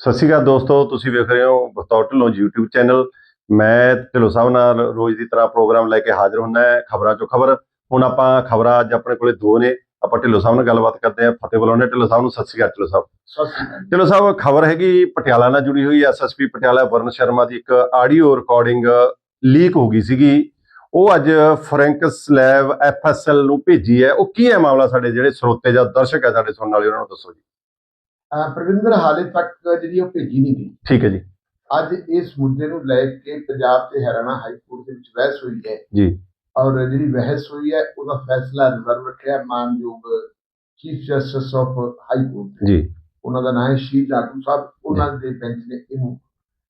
ਸਤਿ ਸ਼੍ਰੀ ਅਕਾਲ ਦੋਸਤੋ ਤੁਸੀਂ ਵੇਖ ਰਹੇ ਹੋ ਬਤੌਰ ਢਿੱਲੋਂ YouTube ਚੈਨਲ ਮੈਂ ਢਿੱਲੋਂ ਸਾਹਿਬ ਨਾਲ ਰੋਜ਼ ਦੀ ਤਰ੍ਹਾਂ ਪ੍ਰੋਗਰਾਮ ਲੈ ਕੇ ਹਾਜ਼ਰ ਹੁੰਦਾ ਹੈ ਖਬਰਾਂ ਚੋਂ ਖਬਰ। ਹੁਣ ਆਪਾਂ ਖਬਰਾਂ ਅੱਜ ਆਪਣੇ ਕੋਲੇ ਦੋ ਨੇ ਆਪਾਂ ਢਿੱਲੋਂ ਸਾਹਿਬ ਨਾਲ ਗੱਲਬਾਤ ਕਰਦੇ ਹਾਂ। ਫਤਿਹ ਬੁਲਾਉਂਦੇ ਢਿੱਲੋਂ ਸਾਹਿਬ ਨੂੰ। ਸਤਿ ਸ਼੍ਰੀ ਅਕਾਲ ਢਿੱਲੋਂ ਸਾਹਿਬ। ਸਤਿ ਸ਼੍ਰੀ ਅਕਾਲ। ਢਿੱਲੋਂ ਸਾਹਿਬ ਖਬਰ ਹੈਗੀ ਪਟਿਆਲਾ ਨਾਲ ਜੁੜੀ ਹੋਈ ਐਸਐਸਪੀ ਪਟਿਆਲਾ ਵਰਨ ਸ਼ਰਮਾ ਦੀ ਇੱਕ ਆਡੀਓ ਰਿਕਾਰਡਿੰਗ ਲੀਕ ਹੋ ਗਈ ਸੀਗੀ। ਉਹ ਅੱਜ ਫਰੈਂਕਸ ਲੈਬ ਐਫਐਸਐਲ ਨੂੰ ਭੇਜੀ ਹੈ। ਉਹ ਕੀ ਹੈ ਮਾਮਲਾ ਸਾਡੇ ਜਿਹੜੇ ਸਰੋਤੇ ਜਾਂ ਦਰਸ਼ਕ ਹੈ ਸਾਡੇ ਸੁਣਨ ਵਾਲੇ ਉਹਨਾਂ ਨੂੰ ਦੱਸੋ ਜੀ। ਅਹ ਪ੍ਰਵਿੰਦਰ ਹਾਲੇ ਤੱਕ ਜਿਹੜੀ ਉਹ ਭੇਜੀ ਨਹੀਂ ਗਈ। ਠੀਕ ਹੈ ਜੀ। ਅੱਜ ਇਸ ਮੁੱਦੇ ਨੂੰ ਲੈ ਕੇ ਪੰਜਾਬ ਤੇ ਹਰਿਆਣਾ ਹਾਈ ਕੋਰਟ ਦੇ ਵਿੱਚ ਬਹਿਸ ਹੋਈ ਹੈ। ਜੀ। ਔਰ ਜਿਹੜੀ ਬਹਿਸ ਹੋਈ ਹੈ ਉਹਦਾ ਫੈਸਲਾ ਰਿਜ਼ਰਵ ਰੱਖਿਆ ਮਾਨਯੋਗ chief justice of high court ji. ਉਹਨਾਂ ਦਾ ਨਾਮ ਹੈ ਸ਼ੀਲ ਜਾਟੂ ਸਾਹਿਬ। ਉਹਨਾਂ ਦੇ ਬੈਂਚ ਨੇ ਇਹਨੂੰ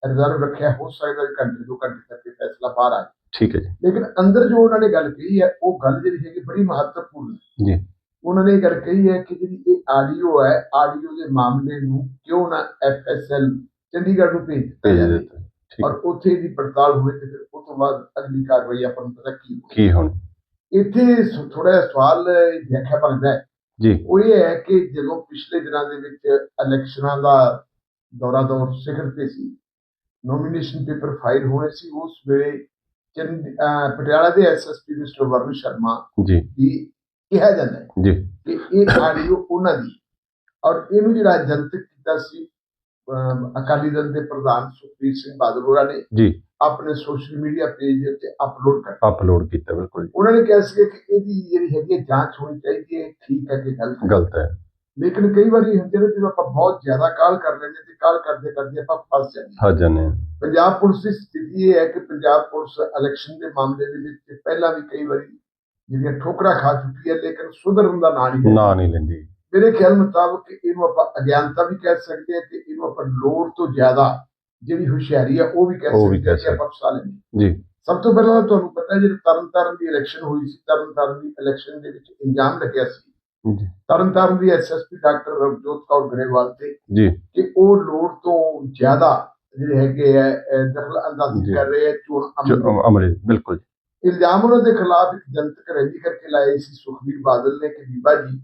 ਰਿਜ਼ਰਵ ਰੱਖਿਆ। ਹੋ ਸਕਦਾ ਹੈ ਘੰਟੇ ਦੋ ਘੰਟੇ ਤੱਕ ਇਹ ਫੈਸਲਾ ਬਾਹਰ ਆਏ ਠੀਕ ਹੈ ਜੀ। ਲੇਕਿਨ ਅੰਦਰ ਜੋ ਉਹਨਾਂ ਨੇ ਗੱਲ ਕਹੀ ਹੈ ਉਹ ਗੱਲ ਜਿਹੜੀ ਹੈਗੀ ਬੜੀ ਮਹੱਤਵਪੂਰਨ ਹੈ। ਜੀ। ਉਹਨਾਂ ਨੇ ਗੱਲ ਕਹੀ ਹੈ ਕਿ ਜਿਹੜੀ ਇਹ ਆਡੀਓ ਹੈ ਆਡੀਓ ਦੇ ਮਾਮਲੇ ਨੂੰ ਕਿਉਂ ਨਾ ਐਫਐਸਐਲ ਚੰਡੀਗੜ੍ਹ ਨੂੰ ਭੇਜ ਦਿੱਤਾ ਜਾਵੇ। ਔਰ ਉੱਥੇ ਦੀ ਪੜਤਾਲ ਹੋਵੇ ਤੇ ਫਿਰ ਉਸ ਤੋਂ ਬਾਅਦ ਅਗਲੀ ਕਾਰਵਾਈ ਆਪਾਂ ਨੂੰ ਪਤਾ ਕੀ ਹੋਵੇ ਕੀ ਹੁਣ। ਇੱਥੇ ਥੋੜਾ ਸਵਾਲ ਦੇਖਿਆ ਬਣਦਾ ਹੈ। ਜੀ। ਉਹ ਇਹ ਹੈ ਕਿ ਜਦੋਂ ਪਿਛਲੇ ਦਿਨਾਂ ਦੇ ਵਿੱਚ ਇਲੈਕਸ਼ਨਾਂ ਦਾ ਦੌਰਾ ਦੌਰ ਸਿਖਰ ਤੇ ਸੀ ਨੋਮੀਨੇਸ਼ਨ ਪੇਪਰ ਫਾਈਲ ਹੋਣੇ ਸੀ ਉਸ ਵੇਲੇ ਪਟਿਆਲਾ ਦੇ ਐਸਐਸਪੀ ਮਿਸਟਰ ਵਰਨ ਸ਼ਰਮਾ ਜੀ। ਦੀ ਕਿਹਾ ਜਾਂਦਾ ਹੈ ਜੀ। ਕਿ ਇਹ ਆਡੀਓ ਉਹਨਾਂ ਦੀ ਔਰ ਇਹਨੂੰ ਜਿਹੜਾ ਜਨਤਕ ਕੀਤਾ ਸੀ ਅਕਾਲੀ ਦਲ ਦੇ ਪ੍ਰਧਾਨ ਸੁਖਬੀਰ ਸਿੰਘ ਬਾਦਲ ਹੋਰਾਂ ਨੇ ਜੀ। ਆਪਣੇ ਸੋਸ਼ਲ ਮੀਡੀਆ ਪੇਜ ਦੇ ਉੱਤੇ ਅਪਲੋਡ ਕਰ ਅਪਲੋਡ ਕੀਤਾ ਬਿਲਕੁਲ ਉਹਨਾਂ ਨੇ ਕਿਹਾ ਸੀ ਕਿ ਇਹਦੀ ਜਿਹੜੀ ਹੈਗੀ ਹੈ ਜਾਂਚ ਹੋਣੀ ਚਾਹੀਦੀ ਹੈ ਠੀਕ ਹੈ ਕਿ ਗਲਤ ਹੈ। ਗਲਤ ਹੈ। ਲੇਕਿਨ ਕਈ ਵਾਰੀ ਹੁੰਦੇ ਨੇ ਜਦੋਂ ਆਪਾਂ ਬਹੁਤ ਜ਼ਿਆਦਾ ਕਾਲ ਕਰ ਲੈਂਦੇ ਤੇ ਕਾਲ ਕਰਦੇ ਕਰਦੇ ਆਪਾਂ ਫਸ ਜਾਂਦੇ ਹਾਂ। ਜਾਂਦੇ ਪੰਜਾਬ ਪੁਲਿਸ ਦੀ ਸਥਿਤੀ ਇਹ ਹੈ ਕਿ ਪੰਜਾਬ ਪੁਲਿਸ ਇਲੈਕਸ਼ਨ ਦੇ ਮਾਮਲੇ ਦੇ ਵਿੱਚ ਪਹਿਲਾਂ ਵੀ ਕਈ ਵਾਰੀ ਜਿਹੜੀਆਂ ਠੋਕਰਾਂ ਖਾ ਚੁੱਕੀ ਹੈ ਲੇਕਿਨ ਸੁਧਰਨ ਦਾ ਨਾਂ ਨਹੀਂ। ਨਾ ਨਹੀਂ ਲੈਂਦੀ। ਮੇਰੇ ਖਿਆਲ ਮੁਤਾਬਕ ਇਹਨੂੰ ਆਪਾਂ ਅਗਿਆਨਤਾ ਵੀ ਕਹਿ ਸਕਦੇ ਹਾਂ ਤੇ ਇਹਨੂੰ ਆਪਾਂ ਲੋੜ ਤੋਂ ਜ਼ਿਆਦਾ ਜਿਹੜੀ ਹੁਸ਼ਿਆਰੀ ਹੈ ਉਹ ਵੀ ਕਹਿ ਸਕਦੇ ਹਾਂ ਕਿ ਆਪਾਂ ਫਸਾ ਲੈਂਦੇ। ਜੀ। ਸਭ ਤੋਂ ਪਹਿਲਾਂ ਤੁਹਾਨੂੰ ਪਤਾ ਜਿਹੜੀ ਤਰਨਤਾਰਨ ਦੀ ਇਲੈਕਸ਼ਨ ਹੋਈ ਸੀ ਤਰਨਤਾਰਨ ਦੀ ਇਲੈਕਸ਼ਨ ਦੇ ਵਿੱਚ ਇੰਜਾਮ ਲੱਗਿਆ ਸੀ। ਜੀ। ਤਰਨਤਾਰਨ ਦੀ ਐਸਐਸਪੀ ਡਾਕਟਰ ਰਵਜੋਤ ਕੌਰ ਗਰੇਵਾਲ ਤੇ ਜੀ। ਕਿ ਉਹ ਲੋੜ ਤੋਂ ਜ਼ਿਆਦਾ ਜਿਹੜੇ ਹੈਗੇ ਹੈ ਅਹ, ਦਖਲ ਅੰਦਾਜ਼ੀ। ਕਰ ਰਹੇ ਹੈ ਚੋਣ ਅਮਲ ਬਿਲਕੁਲ ਇਲਜ਼ਾਮ ਉਹਨਾਂ ਦੇ ਖਿਲਾਫ ਇੱਕ ਜਨਤਕ ਰੈਲੀ ਕਰਕੇ ਲਾਏ ਸੀ ਸੁਖਬੀਰ ਬਾਦਲ ਨੇ ਕਿ ਬੀਬਾ ਜੀ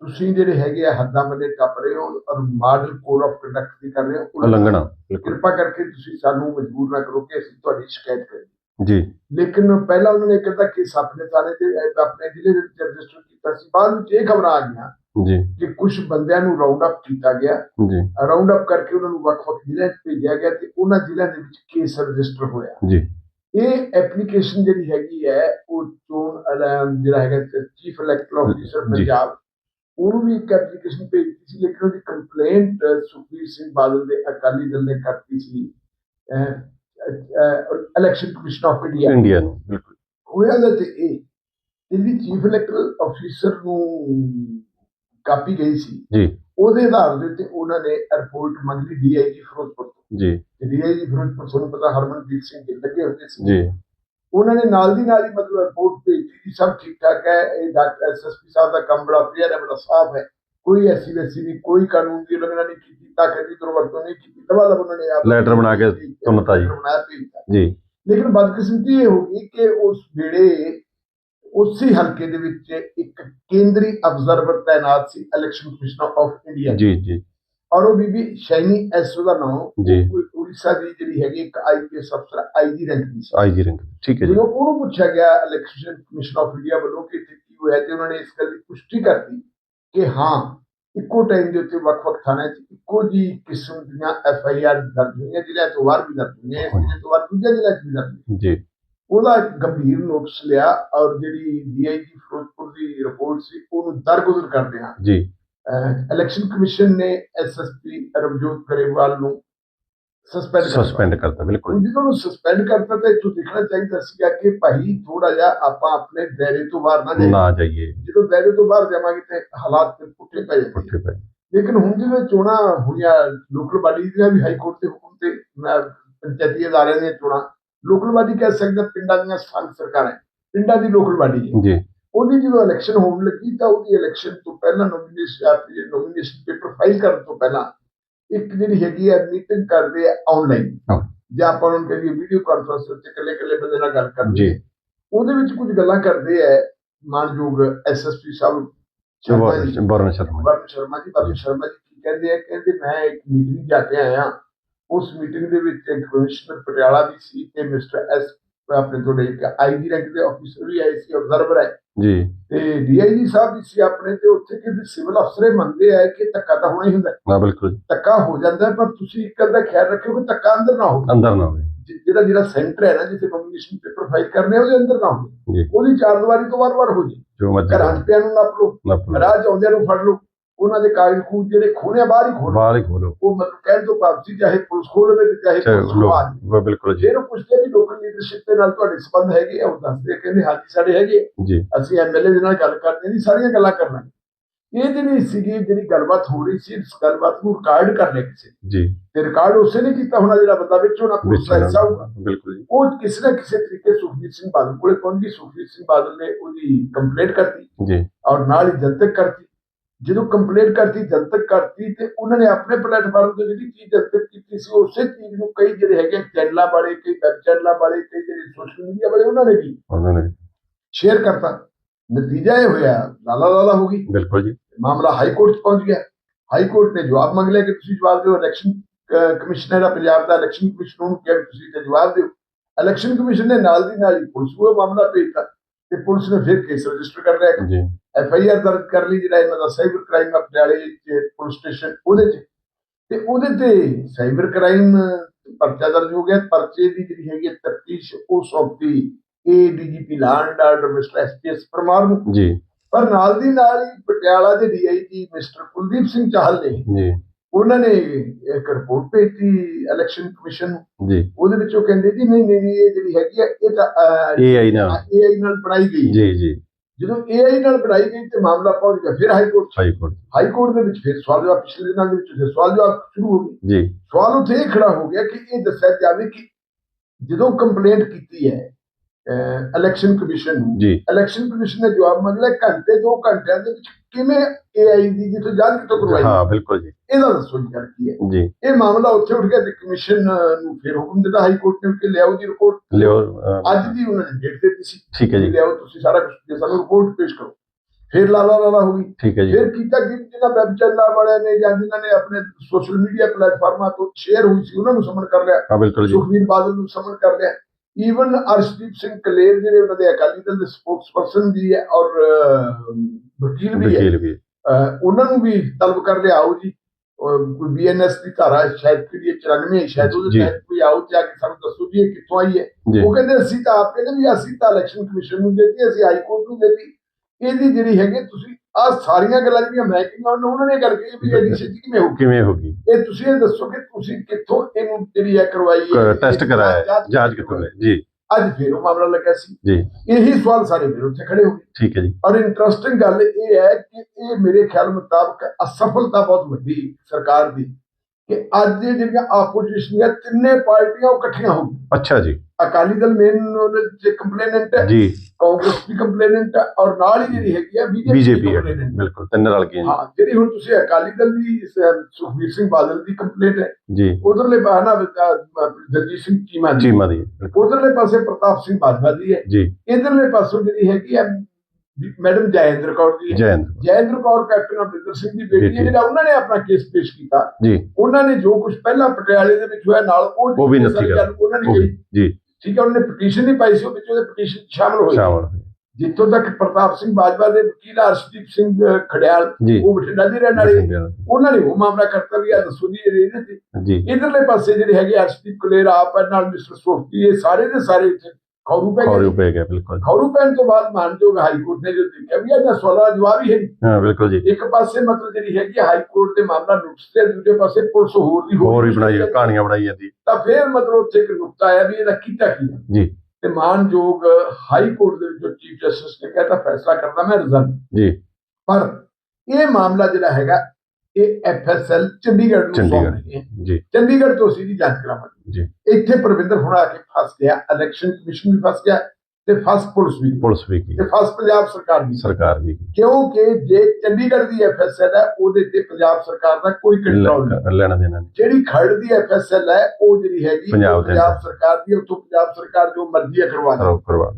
ਤੁਸੀਂ ਜਿਹੜੇ ਹੈਗੇ ਆ ਹੱਦਾਂ ਬੰਦੇ ਟੱਪ ਰਹੇ ਹੋ ਔਰ ਮਾਡਲ ਕੋਡ ਆਫ ਕੰਡਕਟ ਦੀ ਕਰ ਰਹੇ ਹੋ ਉਲੰਘਣਾ ਕਿਰਪਾ ਕਰਕੇ ਤੁਸੀਂ ਸਾਨੂੰ ਮਜਬੂਰ ਨਾ ਕਰੋ ਕਿ ਅਸੀਂ ਤੁਹਾਡੀ ਸ਼ਿਕਾਇਤ ਕਰੀਏ। ਜੀ। ਲੇਕਿਨ ਪਹਿਲਾਂ ਉਹਨਾਂ ਨੇ ਕਹਿੰਦਾ ਕਿ ਆਪਣੇ ਥਾਣੇ ਤੇ ਆਪਣੇ ਜ਼ਿਲ੍ਹੇ ਦੇ ਵਿੱਚ ਰਜਿਸਟਰ ਕੀਤਾ ਸੀ। ਬਾਅਦ ਵਿੱਚ ਇਹ ਖਬਰਾਂ ਆ ਗਈਆਂ ਜੀ। ਕਿ ਕੁਝ ਬੰਦਿਆਂ ਨੂੰ ਰਾਉਂਡ ਅਪ ਕੀਤਾ ਗਿਆ। ਜੀ। ਰਾਉਂਡ ਅਪ ਕਰਕੇ ਉਹਨਾਂ ਨੂੰ ਵੱਖ-ਵੱਖ ਜ਼ਿਲ੍ਹਿਆਂ 'ਚ ਭੇਜਿਆ ਗਿਆ ਤੇ ਉਹਨਾਂ ਜ਼ਿਲ੍ਹਿਆਂ ਦੇ ਵਿੱਚ ਕੇਸ ਰਜਿਸਟਰ ਹੋਇਆ। ਜੀ। ਇਹ ਐਪਲੀਕੇਸ਼ਨ ਜਿਹੜੀ ਹੈਗੀ ਹੈ ਉਹ ਚੋਣ ਅਲਾਮ ਜਿਹੜਾ ਹੈਗਾ ਚੀਫ ਇਲੈਕਟਰਲ ਆਫੀਸਰ। ਪੰਜਾਬ ਉਹਨੂੰ ਵੀ ਇੱਕ ਐਪਲੀਕੇਸ਼ਨ ਭੇਜੀ ਸੀ ਲੇਕਿਨ ਉਹਦੀ ਕੰਪਲੇਂਟ ਸੁਖਬੀਰ ਸਿੰਘ ਬਾਦਲ ਦੇ ਅਕਾਲੀ ਦਲ ਨੇ ਕਰਤੀ ਸੀ election commission of India India ਬਿਲਕੁਲ ਹੋਇਆ ਦਾ ਤੇ ਇਹ ਜਿਹੜੀ ਚੀਫ ਇਲੈਕਟਰਲ ਆਫੀਸਰ ਨੂੰ ਕਾਪੀ ਗਈ ਸੀ। ਜੀ। ਉਹਦੇ ਆਧਾਰ ਦੇ ਉੱਤੇ ਉਹਨਾਂ ਨੇ ਰਿਪੋਰਟ ਮੰਗ ਲਈ ਡੀਆਈਜੀ ਫਿਰੋਜ਼ਪੁਰ ਤੋਂ। ਜੀ। ਡੀਆਈਜੀ ਫਿਰੋਜ਼ਪੁਰ ਤੁਹਾਨੂੰ ਪਤਾ ਹਰਮਨਪ੍ਰੀਤ ਸਿੰਘ ਗਿੱਲ ਲੱਗੇ ਹੁੰਦੇ ਸੀ। ਜੀ। ਉਹਨਾਂ ਨੇ ਨਾਲ ਦੀ ਨਾਲ ਹੀ ਮਤਲਬ ਰਿਪੋਰਟ ਭੇਜੀ ਕਿ ਸਭ ਠੀਕ ਠਾਕ ਹੈ। ਇਹ ਡਾਕਟਰ ਐਸਐਸਪੀ ਸਾਹਿਬ ਦਾ ਕੰਮ ਬੜਾ ਫੇਅਰ ਹੈ ਬੜਾ ਸਾਫ਼ ਹੈ। ਕੋਈ ਐਸੀ ਵੈਸੀ ਨਹੀਂ ਕੋਈ ਕਾਨੂੰਨ ਦੀ ਉਲੰਘਣਾ ਨਹੀਂ ਕੀਤੀ ਤਾਕਤ ਦੀ ਦੁਰਵਰਤੋਂ ਨਹੀਂ ਕੀਤੀ। ਦਵਾ ਦਵਾ ਉਹਨਾਂ ਨੇ ਆਪ ਲੈਟਰ ਬਣਾ ਕੇ ਤੁੰਨਤਾ ਜੀ। ਜੀ। ਲੇਕਿਨ ਬਦਕਿਸਮਤੀ ਇਹ ਹੋ ਗਈ ਕਿ ਉਸ ਵੇਲੇ ਉਸੇ ਹਲਕੇ ਦੇ ਵਿੱਚ ਇੱਕ ਕੇਂਦਰੀ ਅਬਜ਼ਰਵਰ ਤਾਇਨਾਤ ਸੀ ਇਲੈਕਸ਼ਨ ਕਮਿਸ਼ਨਰ ਆਫ ਇੰਡੀਆ ਜੀ ਜੀ। ਔਰ ਉਹ ਬੀਬੀ ਸ਼ੈਨੀ ਐਸੋ ਦਾ ਨਾਮ ਕੋਈ ਉੜੀਸਾ ਦੀ ਜਿਹੜੀ ਹੈਗੀ ਇੱਕ ਆਈਪੀਐਸ ਅਫਸਰ ਆਈਜੀ ਰੈਂਕ ਦੀ ਸੀ। ਆਈ ਜੀ ਰੰਗ ਠੀਕ ਹੈ ਜੀ। ਉਹਨੂੰ ਪੁੱਛਿਆ ਗਿਆ ਇਲੈਕਸ਼ਨ ਕਮਿਸ਼ਨ ਆਫ ਇੰਡੀਆ ਵੱਲੋਂ ਕਿ ਇੱਥੇ ਕੀ ਹੋਇਆ ਤੇ ਉਹਨਾਂ ਨੇ ਇਸ ਗੱਲ ਦੀ ਪੁਸ਼ਟੀ ਕਰਤੀ ਕਿ ਹਾਂ ਇੱਕੋ ਟਾਈਮ ਦੇ ਉੱਤੇ ਵੱਖ-ਵੱਖ ਥਾਣਿਆਂ 'ਚ ਇੱਕੋ ਜੀ ਕਿਸਮ ਦੀਆਂ ਐਫ ਆਈ ਆਰ ਦਰਜ ਹੋਈਆਂ ਜ਼ਿਲ੍ਹਿਆਂ ਤੋਂ ਬਾਹਰ ਵੀ ਦਰਜ ਹੋਈਆਂ ਜ਼ਿਲ੍ਹੇ ਤੋਂ ਬਾਹਰ ਦੂਜੇ ਜ਼ਿਲ੍ਹਿਆਂ 'ਚ ਵੀ ਦਰਜ ਜੀ। ਉਹਦਾ ਗੰਭੀਰ ਨੋਟਿਸ ਲਿਆ ਔਰ ਜਿਹੜੀ ਡੀਆਈਜੀ ਫਿਰੋਜ਼ਪੁਰ ਦੀ ਰਿਪੋਰਟ ਸੀ ਉਹਨੂੰ ਦਰਗੁਜ਼ਰ ਕਰਦੇ ਹਾਂ। ਜੀ। ਇਲੈਕਸ਼ਨ ਕਮਿਸ਼ਨ ਨੇ ਐਸਐਸਪੀ ਰਵਜੋਤ ਗਰੇਵਾਲ ਨੂੰ ਸਸਪੈਂਡ ਸਸਪੈਂਡ ਕਰਤਾ ਬਿਲਕੁਲ। ਜਦੋਂ ਉਹਨੂੰ ਸਸਪੈਂਡ ਕਰਤਾ ਤਾਂ ਇੱਥੋਂ ਦਿਖਣਾ ਚਾਹੀਦਾ ਸੀਗਾ ਕਿ ਭਾਈ ਥੋੜਾ ਜਿਹਾ ਆਪਾਂ ਆਪਣੇ ਦਾਇਰੇ ਤੋਂ ਬਾਹਰ ਨਾ ਜਾਈਏ। ਨਾ ਜਾਈਏ। ਜਦੋਂ ਦਾਇਰੇ ਤੋਂ ਬਾਹਰ ਜਾਵਾਂਗੇ ਤੇ ਹਾਲਾਤ ਫਿਰ ਪੁੱਠੇ ਪੈ ਜਾਣਗੇ। ਉੱਠੇ ਪਏ ਲੇਕਿਨ ਹੁਣ ਜਿਵੇਂ ਚੋਣਾਂ ਹੋਈਆਂ ਲੋਕਲ ਬਾਡੀ ਦੀਆਂ ਵੀ ਹਾਈ ਕੋਰਟ ਦੇ ਹੁਕਮ ਤੇ ਪੰਚਾਇਤੀ ਅਦਾਰਿਆਂ ਦੀਆਂ ਚੋਣਾਂ ਲੋਕਲ ਬਾਡੀ ਕਹਿ ਸਕਦੇ ਪਿੰਡਾਂ ਦੀਆਂ ਸਥਾਨਕ ਸਰਕਾਰਾਂ ਪਿੰਡਾਂ ਦੀ ਲੋਕਲ ਬਾਡੀ ਹੈ। ਜੀ। ਉਹਦੀ ਜਦੋਂ ਇਲੈਕਸ਼ਨ ਹੋਣ ਲੱਗੀ ਤਾਂ ਉਹਦੀ ਇਲੈਕਸ਼ਨ ਤੋਂ ਪਹਿਲਾਂ ਨੋਮੀਨੇਸ਼ਨ ਆਪਣੀ ਨੋਮੀਨੇਸ਼ਨ ਪੇਪਰ ਫਾਈਲ ਕਰਨ ਤੋਂ ਪਹਿਲਾਂ ਇੱਕ ਜਿਹੜੀ ਹੈਗੀ ਹੈ ਮੀਟਿੰਗ ਕਰਦੇ ਆ ਆਨਲਾਈਨ। ਜਾਂ ਆਪਾਂ ਉਹਨੂੰ ਕਹੀਏ ਵੀਡੀਓ ਕਾਨਫਰੰਸ ਉੱਤੇ ਇਕੱਲੇ ਇਕੱਲੇ ਬੰਦੇ ਨਾਲ ਗੱਲ ਕਰਦੇ ਜੀ। ਉਹਦੇ ਵਿੱਚ ਕੁਝ ਗੱਲਾਂ ਕਰਦੇ ਆ ਮਾਨਯੋਗ ਐਸਐਸਪੀ ਸਾਹਿਬ ਸ਼ਰਮਾ ਜੀ। ਵਰਨ ਸ਼ਰਮਾ। ਵਰਨ ਸ਼ਰਮਾ ਜੀ ਸ਼ਰਮਾ ਜੀ ਕੀ ਕਹਿੰਦੇ ਆ? ਕਹਿੰਦੇ ਮੈਂ ਇੱਕ ਮੀਟਿੰਗ ਜਾ ਕੇ ਆਇਆ। ਉਸ ਮੀਟਿੰਗ ਦੇ ਵਿੱਚ ਕਮਿਸ਼ਨਰ ਪਟਿਆਲਾ ਵੀ ਸੀ ਤੇ ਮਿਸਟਰ ਐਸ ਆਪਣੇ ਤੁਹਾਡੇ ਇੱਕ ਆਈਜੀ ਰੈਂਕ ਦੇ ਆਫੀਸਰ ਵੀ ਆਏ ਸੀ ਆਬਜ਼ਰਵਰ ਹੈ ਜੀ। ਤੇ ਡੀਆਈਜੀ ਸਾਹਿਬ ਵੀ ਸੀ ਆਪਣੇ ਤੇ ਉੱਥੇ ਕਿ ਸਿਵਲ ਅਫਸਰੇ ਮੰਨਦੇ ਆ ਕਿ ਧੱਕਾ ਤਾਂ ਹੋਣਾ ਹੀ ਹੁੰਦਾ। ਹੈ। ਬਿਲਕੁਲ ਜੀ। ਧੱਕਾ ਹੋ ਜਾਂਦਾ ਪਰ ਤੁਸੀਂ ਇੱਕ ਗੱਲ ਦਾ ਖਿਆਲ ਰੱਖਿਓ ਕਿ ਧੱਕਾ ਅੰਦਰ ਨਾ ਹੋਵੇ। ਅੰਦਰ ਨਾ ਹੋਵੇ। ਜਿਹੜਾ ਜਿਹੜਾ ਸੈਂਟਰ ਹੈ ਨਾ ਜਿੱਥੇ ਨੋਮੀਨੇਸ਼ਨ ਪੇਪਰ ਫਾਈਲ ਕਰਨੇ ਉਹਦੇ ਅੰਦਰ ਨਾ ਹੋਵੇ। ਉਹਦੀ ਚਾਰ ਦੀਵਾਰੀ ਤੋਂ ਵਾਰ-ਵਾਰ ਹੋ ਜੇ। ਘਰਾਂ 'ਚ ਪਿਆ ਨੂੰ ਨੱਪ ਲਓ। ਰਾਹ 'ਚ ਆਉਂਦਿਆਂ ਨੂੰ ਫੜ ਲਓ। ਉਹਨਾਂ ਦੇ ਕਾਗਜ਼ ਕੂਜ ਜਿਹੜੇ ਖੋਣੇ ਆ ਬਾਹਰ ਹੀ ਖੋਲੋ ਬਾਹਰ ਹੀ ਖੋਲੋ ਉਹ ਮਤਲਬ ਕਹਿਣ ਤੋਂ ਭਾਵ ਸੀ ਚਾਹੇ ਪੁਲਿਸ ਖੋਲਵੇ ਤੇ ਚਾਹੇ ਪੁਲਿਸ ਖਵਾ ਦੇ ਬਿਲਕੁਲ ਜੀ। ਉਹ ਪੁੱਛਦੇ ਵੀ ਲੋਕਲ ਲੀਡਰਸ਼ਿਪ ਦੇ ਨਾਲ ਤੁਹਾਡੇ ਸੰਬੰਧ ਹੈਗੇ ਆ ਉਹ ਦੱਸਦੇ ਆ, ਕਹਿੰਦੇ ਹਾਂਜੀ ਸਾਡੇ ਹੈਗੇ ਆ। ਜੀ। ਅਸੀਂ ਐਮਐਲਏ ਦੇ ਨਾਲ ਗੱਲ ਕਰਦੇ ਨਹੀਂ ਸਾਰੀਆਂ ਗੱਲਾਂ ਕਰਨਾ ਇਹ ਜਿਹੜੀ ਸੀਗੀ ਜਿਹੜੀ ਗੱਲਬਾਤ ਹੋ ਰਹੀ ਸੀ ਇਸ ਗੱਲਬਾਤ ਨੂੰ ਰਿਕਾਰਡ ਕਰ ਲਿਆ ਕਿਸੇ ਨੇ। ਜੀ। ਤੇ ਰਿਕਾਰਡ ਉਸੇ ਨੇ ਕੀਤਾ ਹੋਣਾ ਜਿਹੜਾ ਬੰਦਾ ਵਿੱਚ ਹੋਣਾ ਪੁਲਿਸ ਵਿੱਚ ਦਾ ਹਿੱਸਾ ਹੋਊਗਾ। ਬਿਲਕੁਲ ਜੀ। ਉਹ ਕਿਸੇ ਨਾ ਕਿਸੇ ਤਰੀਕੇ ਸੁਖਬੀਰ ਸਿੰਘ ਬਾਦਲ ਕੋਲੇ ਪਹੁੰਚ ਗਈ। ਸੁਖਬੀਰ ਸਿੰਘ ਬਾਦਲ ਨੇ ਉਹਦੀ ਕੰਪਲੇਂਟ ਕਰਤੀ। ਜੀ। ਔਰ ਨਾਲ ਹੀ ਜਨਤਕ ਕਰਤੀ। ਜਦੋਂ ਕੰਪਲੇਂਟ ਕਰਤੀ ਜਨਤਕ ਕਰਤੀ ਤੇ ਉਹਨਾਂ ਨੇ ਆਪਣੇ ਪਲੇਟਫਾਰਮ ਤੇ ਜਿਹੜੀ ਚੀਜ਼ ਜਨਤਕ ਕੀਤੀ ਸੀ ਉਸੇ ਚੀਜ਼ ਨੂੰ ਕਈ ਜਿਹੜੇ ਹੈਗੇ ਚੈਨਲਾਂ ਵਾਲੇ ਕਈ ਵੈਬ ਚੈਨਲਾਂ ਵਾਲੇ ਕਈ ਜਿਹੜੇ ਸੋਸ਼ਲ ਮੀਡੀਆ ਵਾਲੇ ਉਹਨਾਂ ਨੇ ਵੀ ਉਹਨਾਂ ਨੇ। ਸ਼ੇਅਰ ਕਰਤਾ। ਨਤੀਜਾ ਇਹ ਹੋਇਆ ਲਾਲਾ ਲਾਲਾ ਹੋ ਗਈ। ਬਿਲਕੁਲ ਜੀ। ਮਾਮਲਾ ਹਾਈ ਕੋਰਟ 'ਚ ਪਹੁੰਚ ਗਿਆ। ਹਾਈ ਕੋਰਟ ਨੇ ਜਵਾਬ ਮੰਗ ਲਿਆ ਕਿ ਤੁਸੀਂ ਜਵਾਬ ਦਿਓ ਇਲੈਕਸ਼ਨ ਕਮਿਸ਼ਨਰ ਆ ਪੰਜਾਬ ਦਾ ਇਲੈਕਸ਼ਨ ਕਮਿਸ਼ਨ ਨੂੰ ਕਿਹਾ ਤੁਸੀਂ ਤੇ ਜਵਾਬ ਦਿਓ। ਇਲੈਕਸ਼ਨ ਕਮਿਸ਼ਨ ਨੇ ਨਾਲ ਦੀ ਨਾਲ ਹੀ ਪੁਲਿਸ ਨੂੰ ਮਾਮਲਾ ਭੇਜਤਾ। ਤੇ ਪੁਲਿਸ ਨੇ ਫਿਰ ਕੇਸ ਰਜਿਸਟਰ ਕਰ ਲਿਆ ਜੀ। ਐਫ ਆਈ ਆਰ ਦਰਜ ਕਰ ਲਈ ਜਿਹੜਾ ਇਹਨਾਂ ਦਾ ਸਾਈਬਰ ਕ੍ਰਾਈਮ ਪਟਿਆਲੇ ਚ ਪੁਲਿਸ ਸਟੇਸ਼ਨ ਉਹਦੇ ਚ। ਤੇ ਉਹਦੇ ਤੇ ਸਾਈਬਰ ਕ੍ਰਾਈਮ ਪਰਚਾ ਦਰਜ ਹੋ ਗਿਆ। ਪਰਚੇ ਦੀ ਜਿਹੜੀ ਹੈਗੀ ਤਫਤੀਸ਼ ਉਹ ਸੌਂਪੀ ADGP law and order mister SPS Parmar ਨੂੰ। ਜੀ। ਪਰ ਨਾਲ ਦੀ ਨਾਲ ਹੀ ਪਟਿਆਲਾ ਦੇ ਡੀਆਈਜੀ ਮਿਸਟਰ ਕੁਲਦੀਪ ਸਿੰਘ ਚਾਹਲ ਨੇ ਜੀ। ਉਹਨਾਂ ਨੇ ਇੱਕ ਰਿਪੋਰਟ ਭੇਜੀ ਇਲੈਕਸ਼ਨ ਕਮਿਸ਼ਨ ਨੂੰ। ਜੀ। ਉਹਦੇ ਵਿੱਚ ਉਹ ਕਹਿੰਦੇ ਜੀ ਨਹੀਂ ਨਹੀਂ ਇਹ ਜਿਹੜੀ ਹੈਗੀ ਆ ਇਹ ਤਾਂ ਏਆਈ ਨਾਲ। ਏਆਈ ਨਾਲ ਬਣਾਈ ਗਈ। ਜੀ ਜੀ। ਜਦੋਂ ਏਆਈ ਨਾਲ ਬਣਾਈ ਗਈ ਤੇ ਮਾਮਲਾ ਪਹੁੰਚ ਗਿਆ ਫਿਰ high court. High court high court ਦੇ ਵਿੱਚ ਫਿਰ ਸਵਾਲ ਜਵਾਬ ਪਿਛਲੇ ਦਿਨਾਂ ਦੇ ਵਿੱਚ ਫਿਰ ਸਵਾਲ ਜਵਾਬ ਸ਼ੁਰੂ ਹੋ ਗਏ। ਜੀ। ਸਵਾਲ ਉੱਥੇ ਇਹ ਖੜਾ ਹੋ ਗਿਆ ਕਿ ਇਹ ਦੱਸਿਆ ਜਾਵੇ ਕਿ ਜਦੋਂ ਕੰਪਲੇਂਟ ਕੀਤੀ ਹੈ ਇਲੈਕਸ਼ਨ ਕਮਿਸ਼ਨ ਨੂੰ ਇਲੈਕਸ਼ਨ ਕਮਿਸ਼ਨ ਨੇ ਜਵਾਬ ਮੰਗ ਲਿਆ ਘੰਟੇ ਦੋ ਘੰਟਿਆਂ ਦੇ ਵਿੱਚ ਕਿਵੇਂ ਏਆਈ ਦੀ ਜਿੱਥੋਂ ਜਾਂਚ ਕਿਤੋਂ ਕਰਵਾਈ? ਹਾਂ ਬਿਲਕੁਲ ਜੀ। ਇਹਦਾ ਦੱਸੋ ਜੀ ਗੱਲ ਕੀ ਹੈ। ਜੀ। ਇਹ ਮਾਮਲਾ ਉੱਥੇ ਉੱਠ ਗਿਆ ਤੇ ਕਮਿਸ਼ਨ ਨੂੰ ਫਿਰ ਹੁਕਮ ਦਿੱਤਾ ਹਾਈ ਕੋਰਟ ਨੇ ਕਿ ਲਿਆਓ ਜੀ ਰਿਪੋਰਟ ਅਹ, ਅੱਜ ਦੀ ਉਹਨਾਂ ਨੇ ਡੇਟ ਦਿੱਤੀ ਸੀ। ਠੀਕ ਹੈ ਜੀ। ਲਿਆਓ ਤੁਸੀਂ ਸਾਰਾ ਕੁਝ ਜੇ ਸਾਨੂੰ ਰਿਪੋਰਟ ਪੇਸ਼ ਕਰੋ। ਫਿਰ ਲਾਲਾ ਲਾਲਾ ਹੋ ਗਈ। ਠੀਕ ਹੈ ਜੀ। ਫਿਰ ਕੀਤਾ ਕਿ? ਜਿਹਨਾਂ ਵੈਬ ਚੈਨਲਾਂ ਵਾਲਿਆਂ ਨੇ ਜਾਂ ਜਿਨ੍ਹਾਂ ਨੇ ਆਪਣੇ ਸੋਸ਼ਲ ਮੀਡੀਆ ਪਲੇਟਫਾਰਮਾਂ ਤੋਂ ਸ਼ੇਅਰ ਹੋਈ ਸੀ ਉਹਨਾਂ ਨੂੰ ਸਮਨ ਕਰ ਲਿਆ। ਹਾਂ ਬਿਲਕੁਲ ਜੀ। ਸੁਖਵੀਰ ਬਾਦਲ ਨੂੰ ਸਮਨ ਕਰ ਲਿਆ। ਈਵਨ ਅਰਸ਼ਦੀਪ ਸਿੰਘ ਕਲੇਰ ਜਿਹੜੇ ਉਹਨਾਂ ਦੇ ਅਕਾਲੀ ਦਲ ਦੇ ਸਪੋਕਸਪਰਸਨ ਵੀ ਹੈ ਔਰ ਵਕੀਲ ਵੀ ਹੈ ਉਹਨਾਂ ਨੂੰ ਵੀ ਤਲਬ ਕਰ ਲਿਆ ਆਓ ਜੀ। ਕੋਈ ਬੀਐਨਐਸ ਦੀ ਧਾਰਾ ਸ਼ਾਇਦ ਕਿਹੜੀ ਹੈ 94 ਹੈ ਸ਼ਾਇਦ ਉਹਦੇ ਜੀ। ਤਹਿਤ ਕੋਈ ਆਓ ਆ ਕੇ ਸਾਨੂੰ ਦੱਸੋ ਜੀ ਇਹ ਕਿੱਥੋਂ ਆਈ ਹੈ। ਜੀ। ਉਹ ਕਹਿੰਦੇ ਅਸੀਂ ਤਾਂ ਆਪ ਕਹਿੰਦੇ ਵੀ ਅਸੀਂ ਤਾਂ ਇਲੈਕਸ਼ਨ ਕਮਿਸ਼ਨ ਨੂੰ ਦਿੱਤੀ ਅਸੀਂ ਹਾਈ ਕੋਰਟ ਨੂੰ ਦਿੱਤੀ। ਇਹਦੀ ਜਿਹੜੀ ਹੈਗੀ ਤੁਸੀਂ ਆ ਸਾਰੀਆਂ ਗੱਲਾਂ ਜਿਹੜੀਆਂ ਮੈਂ ਕਹੀਆਂ ਉਹਨਾਂ ਉਹਨਾਂ ਨੇ ਗੱਲ ਕਹੀ ਵੀ ਇਹਦੀ ਸਿੱਧੀ ਕਿਵੇਂ ਹੋਊਗੀ ਕਿਵੇਂ ਹੋਗੀ ਇਹ ਤੁਸੀਂ ਇਹ ਦੱਸੋ ਕਿ ਤੁਸੀਂ ਕਿੱਥੋਂ ਇਹਨੂੰ ਜਿਹੜੀ ਹੈ ਕਰਵਾਈ ਹੈ? ਟੈਸਟ ਕਰਾਇਆ ਹੈ, ਜਾਂਚ ਕਿੱਥੋਂ ਹੈ ਜੀ। ਅੱਜ ਫਿਰ ਉਹ ਮਾਮਲਾ ਲੱਗਾ ਸੀ। ਜੀ। ਇਹੀ ਸਵਾਲ ਸਾਰੇ ਫਿਰ ਉੱਥੇ ਖੜੇ ਹੋ ਗਏ। ਠੀਕ ਹੈ ਜੀ। ਔਰ ਇੰਟਰਸਟਿੰਗ ਗੱਲ ਇਹ ਹੈ ਕਿ ਇਹ ਮੇਰੇ ਖਿਆਲ ਮੁਤਾਬਕ ਅਸਫਲਤਾ ਬਹੁਤ ਵੱਡੀ ਸਰਕਾਰ ਦੀ। ਕਿ ਅੱਜ ਜਿਹੜੀਆਂ ਆਪੋਜੀਸ਼ਨ ਤਿੰਨੇ ਪਾਰਟੀਆਂ ਉਹ ਇਕੱਠੀਆਂ ਹੋ ਗਈਆਂ। ਅੱਛਾ ਜੀ। ਅਕਾਲੀ ਦਲ ਮੇਨ ਉਹਦੇ ਚ ਕੰਪਲੇਨੈਂਟ ਹੈ ਜੀ। ਕਾਂਗਰਸ ਦੀ ਕੰਪਲੇਨੈਂਟ ਹੈ ਔਰ ਨਾਲ ਹੀ ਜਿਹੜੀ ਹੈਗੀ ਆ ਬੀਜੇਪੀ ਹੈ ਬਿਲਕੁਲ ਤਿੰਨ ਰਲ ਗਏ ਹਾਂ ਜਿਹੜੀ ਹੁਣ ਤੁਸੀਂ ਅਕਾਲੀ ਦਲ ਦੀ ਸੁਖਬੀਰ ਸਿੰਘ ਬਾਦਲ ਦੀ ਕੰਪਲੇਂਟ ਹੈ ਜੀ। ਉਧਰਲੇ ਬਾਹਨਾ ਦਰਜੀਤ ਸਿੰਘ ਚੀਮਾ ਦੀ। ਚੀਮਾ ਦੀ ਉਧਰਲੇ ਪਾਸੇ ਪ੍ਰਤਾਪ ਸਿੰਘ ਬਾਜਵਾ ਦੀ ਹੈ। ਜੀ। ਇਧਰਲੇ ਪਾਸੋਂ ਜਿਹੜੀ ਹੈਗੀ ਹੈ ਮੈਡਮ ਜੈਇੰਦਰ ਕੌਰ ਜੈਨ ਜੈਇੰਦਰ ਕੌਰ। ਕੈਪਟਨ ਅਮਰਿੰਦਰ ਸਿੰਘ ਦੀ ਬੇਟੀ ਹੈ। ਜਿਹੜਾ ਉਹਨਾਂ ਨੇ ਆਪਣਾ ਕੇਸ ਪੇਸ਼ ਕੀਤਾ। ਜੀ। ਉਹਨਾਂ ਨੇ ਜੋ ਕੁਝ ਪਹਿਲਾਂ ਪਟਿਆਲੇ ਦੇ ਵਿੱਚ ਹੋਇਆ ਨਾਲ ਉਹ ਵੀ ਗੱਲ। ਗੱਲ ਉਹਨਾਂ ਨੇ ਵੀ ਕਹੀ। ਜੀ। ਠੀਕ ਹੈ ਉਹਨਾਂ ਨੇ ਪਟੀਸ਼ਨ ਨਹੀਂ ਪਾਈ ਸੀ ਉਹ ਵਿੱਚ ਉਹਦੇ ਪਟੀਸ਼ਨ ਸ਼ਾਮਲ ਹੋਏ। ਸ਼ਾਮਲ। ਜਿੱਥੋਂ ਤੱਕ ਪ੍ਰਤਾਪ ਸਿੰਘ ਬਾਜਵਾ ਦੇ ਵਕੀਲ ਅਰਸ਼ਦੀਪ ਸਿੰਘ ਖੜਿਆਲ ਜੀ। ਉਹ ਬਠਿੰਡਾ ਦੇ ਰਹਿਣ ਵਾਲੇ ਉਹਨਾਂ ਨੇ ਉਹ ਮਾਮਲਾ ਕਰਤਾ ਵੀ ਆ ਦੱਸੋ ਜੀ ਇਹ ਇਹਦੇ ਤੇ। ਜੀ। ਇਧਰਲੇ ਪਾਸੇ ਜਿਹੜੇ ਹੈਗੇ ਅਰਸ਼ਦੀਪ ਕਲੇਰ ਆਪ ਨਾਲ ਮਿਸਟਰ ਸੋਫਤੀ ਇਹ ਸਾਰੇ ਦੇ ਸਾਰੇ ਇੱਥੇ ਖੌਰੂ ਪੈ ਔਰ ਗਏ ਪੈ ਗਿਆ ਬਿਲਕੁਲ। ਖੌਰੂ ਪੈਣ ਤੋਂ ਬਾਅਦ ਮਾਨਯੋਗ ਹਾਈ ਕੋਰਟ ਨੇ ਜੋ ਦੇਖਿਆ ਵੀ ਇਹਨਾਂ ਸਵਾਲਾਂ ਦਾ ਜਵਾਬ ਹੀ ਹੈ ਨਹੀਂ। ਹਾਂ ਬਿਲਕੁਲ ਜੀ। ਇੱਕ ਪਾਸੇ ਮਤਲਬ ਜਿਹੜੀ ਹੈਗੀ ਹਾਈ ਕੋਰਟ ਦੇ ਮਾਮਲਾ ਨੋਟਿਸ ਤੇ ਦੂਜੇ ਪਾਸੇ ਪੁਲਿਸ ਹੋਰ ਦੀ ਹੋਰ ਵੀ ਬਣਾਈ ਕਹਾਣੀਆਂ ਬਣਾਈ ਜਾਂਦੀ। ਤਾਂ ਫਿਰ ਮਤਲਬ ਉੱਥੇ ਇੱਕ ਨੁਕਤਾ ਆਇਆ ਵੀ ਇਹਦਾ ਕੀਤਾ ਕੀ। ਜੀ। ਤੇ ਮਾਨਯੋਗ ਹਾਈ ਕੋਰਟ ਦੇ ਵਿੱਚ ਚੀਫ ਜਸਟਿਸ ਨੇ ਕਹਿਤਾ ਫੈਸਲਾ ਕਰਦਾ ਮੈਂ ਰਿਜ਼ਨ ਜੀ। ਪਰ ਇਹ ਮਾਮਲਾ ਜਿਹੜਾ ਹੈਗਾ ਇਹ ਐਫਐਸਐਲ ਚੰਡੀਗੜ੍ਹ ਨੂੰ। ਸੌਂਪ ਹੈ ਜੀ। ਚੰਡੀਗੜ੍ਹ ਤੋਂ ਅਸੀਂ ਦੀ ਜਾਂਚ ਕਰਾਵਾਂਗੇ। ਜੀ। ਇੱਥੇ ਪ੍ਰਵਿੰਦਰ ਹੁਣ ਆ ਕੇ ਫਸ ਗਿਆ ਇਲੈਕਸ਼ਨ ਕਮਿਸ਼ਨ ਵੀ ਫਸ ਗਿਆ ਤੇ ਫਸ ਪੁਲਿਸ ਵੀ। ਪੁਲਿਸ ਵੀ ਕੀ ਤੇ ਫਸ ਪੰਜਾਬ ਸਰਕਾਰ ਵੀ ਸਰਕਾਰ ਵੀ ਕਿਉਂਕਿ ਜੇ ਚੰਡੀਗੜ੍ਹ ਦੀ ਐਫਐਸਐਲ ਹੈ ਉਹਦੇ ਤੇ ਪੰਜਾਬ ਸਰਕਾਰ ਦਾ ਕੋਈ ਕੰਟਰੋਲ ਨਹੀਂ। ਲੈਣਾ ਦੇਣਾ ਨਹੀਂ। ਜਿਹੜੀ ਖੜ ਦੀ ਐਫਐਸਐਲ ਹੈ ਉਹ ਜਿਹੜੀ ਹੈਗੀ ਪੰਜਾਬ ਸਰਕਾਰ ਦੀ ਹੈ, ਉੱਥੋਂ ਪੰਜਾਬ ਸਰਕਾਰ ਜੋ ਮਰਜ਼ੀ ਹੈ ਕਰਵਾ ਦੇ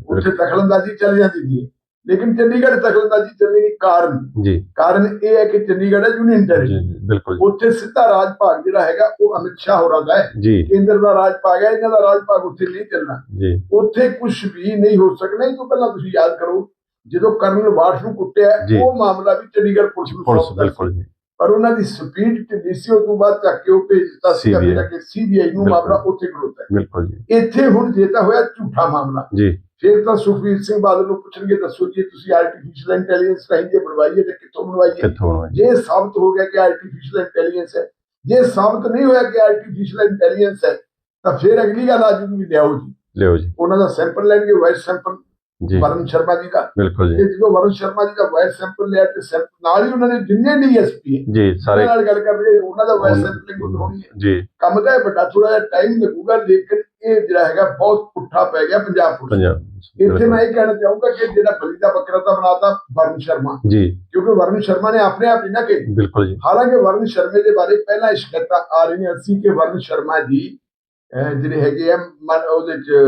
ਉੱਥੇ ਦਖਲਅੰਦਾਜ਼ੀ ਚੱਲ ਜਾਂਦੀ ਸੀ ਲੇਕਿਨ ਚੰਡੀਗੜ੍ਹ ਦਖਲਅੰਦਾਜ਼ੀ ਚੱਲਣੀ ਨਹੀਂ ਕਾਰਨ। ਜੀ। ਕਾਰਨ ਇਹ ਹੈ ਕਿ ਚੰਡੀਗੜ੍ਹ ਹੈ ਯੂਨੀਅਨ ਟੈਰੀਟਰੀ ਜੀ, ਬਿਲਕੁਲ ਉੱਥੇ ਸਿੱਧਾ ਰਾਜ ਭਾਗ ਜਿਹੜਾ ਹੈਗਾ ਉਹ ਅਮਿਤ ਸ਼ਾਹ ਹੋਰਾਂ ਦਾ ਹੈ। ਕੇਂਦਰ ਦਾ ਰਾਜ ਭਾਗ ਹੈ ਇਹਨਾਂ ਦਾ ਰਾਜ ਭਾਗ ਉੱਥੇ ਨਹੀਂ ਚੱਲਣਾ। ਜੀ। ਉੱਥੇ ਕੁਝ ਵੀ ਨਹੀਂ ਹੋ ਸਕਣਾ ਇਹ ਤੋਂ ਪਹਿਲਾਂ ਤੁਸੀਂ ਯਾਦ ਕਰੋ ਜਦੋਂ ਕਰਨਲ ਵਾਰਸ਼ ਨੂੰ ਕੁੱਟਿਆ। ਉਹ ਮਾਮਲਾ ਵੀ ਚੰਡੀਗੜ੍ਹ ਪੁਲਿਸ ਨੂੰ। ਬਿਲਕੁਲ ਜੀ। ਪਰ ਉਹਨਾਂ ਦੀ ਸਪੀਡ ਢਿੱਲੀ ਸੀ ਤੋਂ ਬਾਅਦ ਚੱਕ ਕੇ ਉਹ ਭੇਜ ਦਿੱਤਾ ਸੀ ਜਿਹੜਾ ਕਿ ਸੀਬੀਆਈ ਨੂੰ। ਮਾਮਲਾ ਉੱਥੇ ਖੜੋਤਾ ਹੈ। ਬਿਲਕੁਲ ਜੀ। ਇੱਥੇ ਹੁਣ ਜੇ ਤਾਂ ਹੋਇਆ ਝੂਠਾ ਮਾਮਲਾ। ਜੀ। ਫਿਰ ਤਾਂ ਸੁਖਵੀਰ ਸਿੰਘ ਬਾਦਲ ਨੂੰ ਪੁੱਛਣਗੇ ਦੱਸੋ ਜੀ ਤੁਸੀਂ ਆਰਟੀਫੀਸ਼ੀਅਲ ਇੰਟੈਲੀਜੈਂਸ ਰਾਹੀਂ ਜੇ ਬਣਵਾਈਏ ਤੇ ਕਿੱਥੋਂ ਬਣਵਾਈਏ? ਜੀ ਸਾਬਤ ਹੋ ਗਿਆ ਕਿ ਆਰਟੀਫੀਸ਼ੀਅਲ ਇੰਟੈਲੀਜੈਂਸ ਹੈ ਜੇ ਸਾਬਤ ਨਹੀਂ ਹੋਇਆ ਕਿ ਆਰਟੀਫੀਸ਼ੀਅਲ ਇੰਟੈਲੀਜੈਂਸ ਹੈ ਤਾਂ ਫਿਰ ਅਗਲੀ ਗੱਲ ਆ ਜੂਗੀ ਵੀ ਲਿਆਓ ਜੀ। ਲਿਓ ਜੀ। ਉਹਨਾਂ ਦਾ ਸੈਂਪਲ ਲੈਣਗੇ ਵਾਇਸ ਸੈਂਪਲ ਜੀ। ਵਰਨ ਸ਼ਰਮਾ ਜੀ ਦਾ। ਬਿਲਕੁਲ ਜੀ। ਜਦੋਂ ਵਰਨ ਸ਼ਰਮਾ ਜੀ ਦਾ ਵਾਇਸ ਸੈਂਪਲ ਲਿਆ ਤੇ ਸੈਂਪਲ ਨਾਲ ਹੀ ਉਹਨਾਂ ਨੇ ਜਿੰਨੇ ਡੀਐਸਪੀ ਹੈ ਜੀ ਸਾਰੇ ਨਾਲ ਗੱਲ ਕਰਦੇ ਉਹਨਾਂ ਦਾ ਵਾਇਸ ਸੈਂਪਲਿੰਗ ਹੋਣੀ ਹੈ? ਜੀ। ਕੰਮ ਤਾਂ ਵੱਡਾ ਥੋੜਾ ਜਿਹਾ ਟਾਈਮ ਲੱਗੂਗਾ ਲੇਕਿਨ ਇਹ ਜਿਹੜਾ ਹੈਗਾ ਬਹੁਤ ਪੁੱਠਾ ਪੈ ਗਿਆ ਪੰਜਾਬ ਪੁਲਿਸ। ਪੰਜਾਬ ਇੱਥੇ ਮੈਂ ਇਹ ਕਹਿਣਾ ਚਾਹੂੰਗਾ ਕਿ ਜਿਹੜਾ ਬਲੀ ਦਾ ਬੱਕਰਾ ਤਾਂ ਬਣਾਤਾ ਵਰਨ ਸ਼ਰਮਾ। ਜੀ। ਕਿਉਂਕਿ ਵਰਨ ਸ਼ਰਮਾ ਨੇ ਆਪਣੇ ਆਪ ਹੀ ਨਾ ਬਿਲਕੁਲ ਜੀ। ਹਾਲਾਂਕਿ ਵਰਨ ਸ਼ਰਮੇ ਦੇ ਬਾਰੇ ਪਹਿਲਾਂ ਸ਼ਿਕਾਇਤਾਂ ਆ ਰਹੀਆਂ ਸੀ ਕਿ ਵਰਨ ਸ਼ਰਮਾ ਜੀ ਜਿਹੜੇ ਹੈਗੇ ਆ ਉਹਦੇ ਚ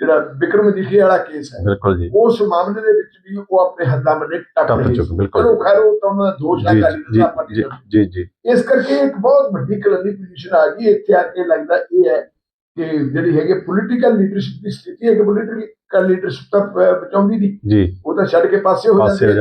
ਜਿਹੜਾ ਵਿਕਰਮ ਮਜੀਠੀ ਵਾਲਾ ਕੇਸ ਹੈ ਬਿਲਕੁਲ ਜੀ। ਉਸ ਮਾਮਲੇ ਦੇ ਵਿੱਚ ਵੀ ਉਹ ਆਪਣੇ ਹੱਦਾਂ ਬੰਨੇ ਟੱਪ ਚੁੱਕ ਬਿਲਕੁਲ। ਚਲੋ ਖੈਰ ਉਹ ਤਾਂ ਉਹਨਾਂ ਦਾ ਦੋਸ਼ ਹੈ ਜੀ ਦਾ। ਜੀ ਜੀ ਇਸ ਕਰਕੇ ਇੱਕ ਬਹੁਤ ਵੱਡੀ ਕਲੰਦੀ ਪੋਜੀਸ਼ਨ ਆ ਗਈ। ਇੱਥੇ ਆ ਕੇ ਲੱਗਦਾ ਇਹ ਹੈ ਕਿ ਜਿਹੜੀ ਹੈਗੀ ਪੋਲੀਟੀਕਲ ਲੀਡਰਸ਼ਿਪ ਦੀ ਸਥਿਤੀ ਹੈ ਕਿ ਪੋਲੀਟੀਕਲ ਲੀਡਰਸ਼ਿਪ ਤਾਂ ਬਚਾਉਂਦੀ ਨਹੀਂ ਜੀ। ਉਹ ਤਾਂ ਛੱਡ ਕੇ ਪਾਸੇ ਹੋ ਪਾਸੇ ਹੋ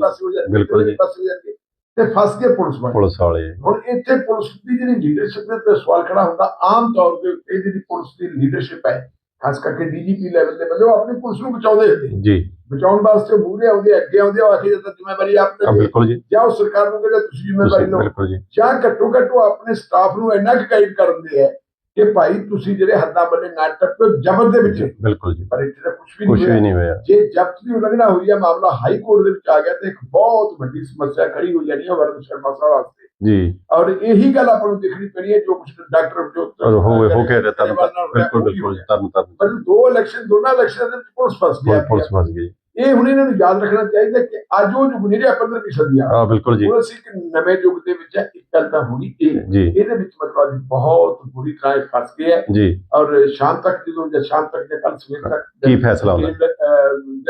ਪਾਸੇ ਹੋ ਜਾਂਦੀ ਬਿਲਕੁਲ ਜੀ। ਪਾਸੇ ਹੋ ਜਾਂਦੀ ਤੇ ਫਸ ਕੇ ਪੁਲਿਸ ਬਣ ਪੁਲਿਸ ਵਾਲੇ। ਹੁਣ ਇੱਥੇ ਪੁਲਿਸ ਦੀ ਜਿਹੜੀ ਲੀਡਰਸ਼ਿਪ ਦੇ ਤੇ ਸਵਾਲ ਖੜਾ ਹੁੰਦਾ ਆਮ ਤੌਰ ਤੇ ਇਹ ਜਿਹੜੀ ਪੁਲਿਸ ਦੀ ਲੀਡਰਸ਼ਿਪ ਹੈ ਖਾਸ ਕਰਕੇ ਡੀਜੀਪੀ ਲੈਵਲ ਦੇ ਬੰਦੇ ਉਹ ਆਪਣੀ ਪੁਲਿਸ ਨੂੰ ਬਚਾਉਂਦੇ ਹੁੰਦੇ ਜੀ। ਬਚਾਉਣ ਵਾਸਤੇ ਮੂਹਰੇ ਆਉਂਦੇ ਅੱਗੇ ਆਉਂਦੇ ਉਹ ਆਖੀ ਜਾਂਦਾ ਜ਼ਿੰਮੇਵਾਰੀ ਆਪ ਆ ਤੇ ਬਿਲਕੁਲ ਜੀ। ਜਾਂ ਉਹ ਸਰਕਾਰ ਨੂੰ ਕਹਿੰਦੇ ਤੁਸੀਂ ਜ਼ਿੰਮੇਵਾਰੀ ਲਓ। ਬਿਲਕੁਲ ਜੀ। ਜਾਂ ਘੱਟੋ ਘੱਟ ਉਹ ਆਪਣੇ ਸਟਾਫ ਨੂੰ ਇੰਨਾ ਕੁ ਗਾਈਡ ਕਰਦੇ ਹੈ ਕਿ ਭਾਈ ਤੁਸੀਂ ਜਿਹੜੇ ਹੱਦਾਂ ਬੰਨੇ ਨਾ ਟੱਪੋ ਜ਼ਬਰ ਦੇ ਵਿੱਚ ਬਿਲਕੁਲ ਜੀ। ਪਰ ਇੱਥੇ ਤਾਂ ਕੁਝ ਵੀ ਕੁਝ ਵੀ ਨਹੀਂ ਹੋਇਆ। ਜੇ ਜ਼ਬਤ ਦੀ ਉਲੰਘਣਾ ਹੋਈ ਹੈ ਮਾਮਲਾ ਹਾਈ ਕੋਰਟ ਦੇ ਵਿੱਚ ਆ ਗਿਆ ਤੇ ਇੱਕ ਬਹੁਤ ਵੱਡੀ ਸਮੱਸਿਆ ਖੜੀ ਹੋ ਜਾਣੀ ਹੈ ਵਰਨ ਸ਼ਰਮਾ ਸਾਹਿਬ ਵਾਸਤੇ। ਜੀ। ਔਰ ਇਹੀ ਗੱਲ ਆਪਾਂ ਨੂੰ ਦੇਖਣੀ ਪੈਣੀ ਹੈ ਜੋ ਕੁਝ ਡਾਕਟਰ ਜੋ ਔਰ ਹੋ ਹੋ ਕੇ ਰਿਹਾ ਹੋਇਆ, ਬਿਲਕੁਲ ਬਿਲਕੁਲ। ਤਰਨ ਤਰਨ। ਪਰ ਦੋ ਇਲੈਕਸ਼ਨ ਦੋਨਾਂ ਇਲੈਕਸ਼ਨਾਂ ਦੇ ਵਿੱਚ ਪੁਲਿਸ ਫਸ ਗਿਆ ਪੁਲਿਸ ਫਸ ਗਈ। ਇਹ ਹੁਣ ਇਹਨਾਂ ਨੂੰ ਯਾਦ ਰੱਖਣਾ ਚਾਹੀਦਾ ਕਿ ਅੱਜ ਉਹ ਯੁੱਗ ਨਹੀਂ ਰਿਹਾ 15ਵੀਂ ਸਦੀ ਆ ਬਿਲਕੁਲ ਜੀ। ਹੁਣ ਅਸੀਂ ਇੱਕ ਨਵੇਂ ਯੁੱਗ ਦੇ ਵਿੱਚ ਇੱਕ ਗੱਲ ਤਾਂ ਹੋਣੀ ਇਹ ਇਹਦੇ ਵਿੱਚ ਮਤਲਬ ਬਹੁਤ ਬੁਰੀ ਤਰ੍ਹਾਂ ਫਸ ਗਏ ਹੈ। ਜੀ। ਔਰ ਸ਼ਾਮ ਤੱਕ ਜਦੋਂ ਜਾਂ ਸ਼ਾਮ ਤੱਕ ਜਾਂ ਕੱਲ ਸਵੇਰ ਤੱਕ ਕੀ ਫੈਸਲਾ ਹੁੰਦਾ?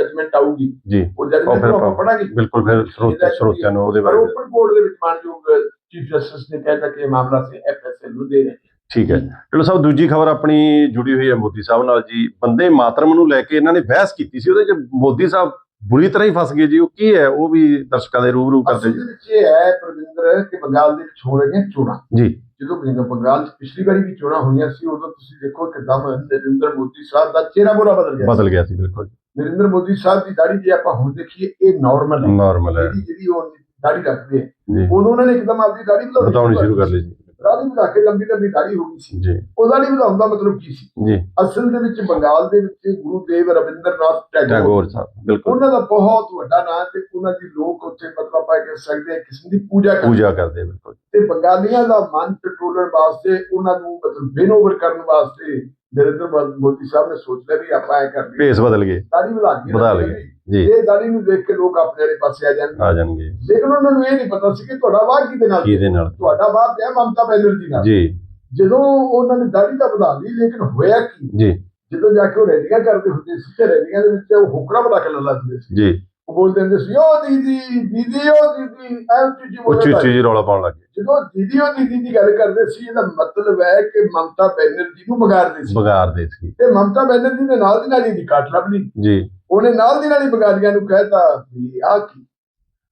ਜਜਮੈਂਟ ਆਊਗੀ ਜੀ। ਉਹ ਜਜਮੈਂਟ ਆਪਾਂ ਪੜਾਂਗੇ ਬਿਲਕੁਲ ਫਿਰ ਸਰੋਤ ਸਰੋਤਿਆਂ ਨੂੰ ਉਹਦੇ ਬਾਰੇ ਓਪਨ ਕੋਰਟ ਦੇ ਵਿੱਚ ਮਾਨਯੋਗ ਚੀਫ ਜਸਟਿਸ ਨੇ ਕਹਿਤਾ ਕਿ ਇਹ ਮਾਮਲਾ ਸੀ ਐਫਐਸਐਲ ਨੂੰ ਦੇ ਰਹੇ। ਠੀਕ ਹੈ। ਚਲੋ ਸਾਹਿਬ ਦੂਜੀ ਖਬਰ ਆਪਣੀ ਜੁੜੀ ਹੋਈ ਹੈ ਮੋਦੀ ਸਾਹਿਬ ਨਾਲ ਜੀ। ਬੰਦੇ ਮਾਤਰਮ ਨੂੰ ਲੈ ਕੇ ਇਹਨਾਂ ਨੇ ਬਹਿਸ ਕੀਤੀ ਸੀ ਉਹਦੇ ਚ ਮੋਦੀ ਸਾਹਿਬ ਬੁਰੀ ਤਰ੍ਹਾਂ ਹੀ ਫਸ ਗਏ ਜੀ। ਉਹ ਕੀ ਹੈ? ਉਹ ਵੀ ਦਰਸ਼ਕਾਂ ਦੇ ਰੂਬਰੂ ਕਰਦੇ ਜੀ। ਵਿੱਚ ਇਹ ਹੈ ਪ੍ਰਵਿੰਦਰ ਕਿ ਬੰਗਾਲ ਦੇ ਵਿੱਚ ਹੋ ਰਹੀਆਂ ਚੋਣਾਂ। ਜੀ। ਜਦੋਂ ਬੰਗ- ਬੰਗਾਲ 'ਚ ਪਿਛਲੀ ਵਾਰੀ ਵੀ ਚੋਣਾਂ ਹੋਈਆਂ ਸੀ ਉਦੋਂ ਤੁਸੀਂ ਦੇਖੋ ਇੱਕਦਮ ਨਰਿੰਦਰ ਮੋਦੀ ਸਾਹਿਬ ਦਾ ਚਿਹਰਾ ਬੋਰਾ ਬਦਲ ਗਿਆ ਬਦਲ ਗਿਆ ਸੀ ਬਿਲਕੁਲ ਨਰਿੰਦਰ ਮੋਦੀ ਸਾਹਿਬ ਦੀ ਦਾੜੀ ਜੇ ਆਪਾਂ ਹੁਣ ਦੇਖੀਏ ਇਹ ਨਾਰਮਲ ਹੈ। ਨਾਰਮਲ ਹੈ। ਜਿਹੜੀ ਉਹ ਦਾੜੀ ਰੱਖਦੇ ਉਦੋਂ ਉਹਨਾਂ ਨੇ ਇੱਕਦਮ ਆਪਣੀ ਦਾੜੀ ਬਤਾਉਣੀ ਸ਼ੁਰੂ ਕਰ ਲਈ ਜੀ ਦਾੜੀ ਵਧਾ ਕੇ ਲੰਬੀ ਲੰਬੀ ਦਾੜੀ ਹੋ ਗਈ ਸੀ? ਜੀ। ਉਹ ਦਾੜੀ ਵਧਾਉਣ ਦਾ ਮਤਲਬ ਕੀ ਸੀ? ਜੀ। ਅਸਲ ਦੇ ਵਿੱਚ ਬੰਗਾਲ ਦੇ ਵਿੱਚ ਗੁਰੂਦੇਵ ਰਵਿੰਦਰਨਾਥ ਟੈਗੋਰ। ਸਾਹਿਬ ਬਿਲਕੁਲ। ਉਹਨਾਂ ਦਾ ਬਹੁਤ ਵੱਡਾ ਨਾਂ ਤੇ ਉਹਨਾਂ ਦੀ ਲੋਕ ਉੱਥੇ ਮਤਲਬ ਆਪਾਂ ਕਹਿ ਸਕਦੇ ਹਾਂ ਕਿਸਮ ਦੀ ਪੂਜਾ ਕਰਦੇ। ਪੂਜਾ ਕਰਦੇ ਬਿਲਕੁਲ। ਤੇ ਬੰਗਾਲੀਆਂ ਦਾ ਮਨ ਟਟੋਲਣ ਵਾਸਤੇ ਉਹਨਾਂ ਨੂੰ ਮਤਲਬ ਵਿਨ ਓਵਰ ਕਰਨ ਵਾਸਤੇ ਨਰਿੰਦਰ ਮੋਦੀ ਸਾਹਿਬ ਨੇ ਸੋਚ ਲਿਆ ਵੀ ਆਪਾਂ ਐ ਕਰਦੇ ਭੇਸ ਬਦਲ ਗਏ। ਦਾੜੀ ਵਧਾ ਰੱਖਦੇ ਲਈਏ। ਹਾਂ। ਜੀ। ਇਹ ਦਾੜੀ ਨੂੰ ਦੇਖ ਕੇ ਲੋਕ ਆਪਣੇ ਵਾਲੇ ਪਾਸੇ ਆ ਜਾਣਗੇ। ਆ ਜਾਣਗੇ। ਲੇਕਿਨ ਉਹਨਾਂ ਨੂੰ ਇਹ ਨਹੀਂ ਪਤਾ ਸੀ ਕਿ ਤੁਹਾਡਾ ਵਾਹ ਕਿਹਦੇ ਨਾਲ। ਕਿਹਦੇ ਨਾਲ? ਤੁਹਾਡਾ ਵਾਹ ਪਿਆ ਮਮਤਾ ਬੈਨਰਜੀ ਨਾਲ। ਜੀ। ਜਦੋਂ ਉਹਨਾਂ ਨੇ ਦਾੜੀ ਤਾਂ ਵਧਾ ਲਈ ਲੇਕਿਨ ਹੋਇਆ ਕੀ? ਜੀ। ਜਦੋਂ ਜਾ ਕੇ ਉਹ ਰੈਲੀਆਂ ਕਰਦੇ ਹੁੰਦੇ ਸੀ ਤੇ ਰੈਲੀਆਂ ਦੇ ਵਿੱਚ ਉਹ ਹੁਕੜਾ ਬੜਾ ਕੇ ਲੱਦਦੇ ਸੀ। ਜੀ। ਉਹ ਬੋਲਦੇ ਹੁੰਦੇ ਸੀ ਓ ਦੀਦੀ ਦੀਦੀ ਓ ਦੀਦੀ ਐ ਉੱਚੀ ਉੱਚੀ ਉੱਚੀ ਉੱਚੀ ਜੀ ਰੌਲਾ ਪਾਉਣ ਲੱਗੇ ਜਦੋਂ ਦੀਦੀ ਓ ਦੀਦੀ ਦੀ ਗੱਲ ਕਰਦੇ ਸੀ ਇਹਦਾ ਮਤਲਬ ਹੈ ਕਿ ਮਮਤਾ ਬੈਨਰਜੀ ਨੂੰ ਵਿਗਾੜਦੇ ਸੀ। ਬਗਾਰਦੇ ਸੀ। ਤੇ ਮਮਤਾ ਬੈਨਰਜੀ ਨੇ ਨਾਲ ਦੀ ਨਾਲ ਹੀ ਦੀ ਕਾਟ ਲੱਭ ਲਈ। ਜੀ। ਉਹਨੇ ਨਾਲ ਦੀ ਨਾਲ ਹੀ ਬਗਾੜੀਆਂ ਨੂੰ ਕਹਿਤਾ ਵੀ ਆ ਕੀ?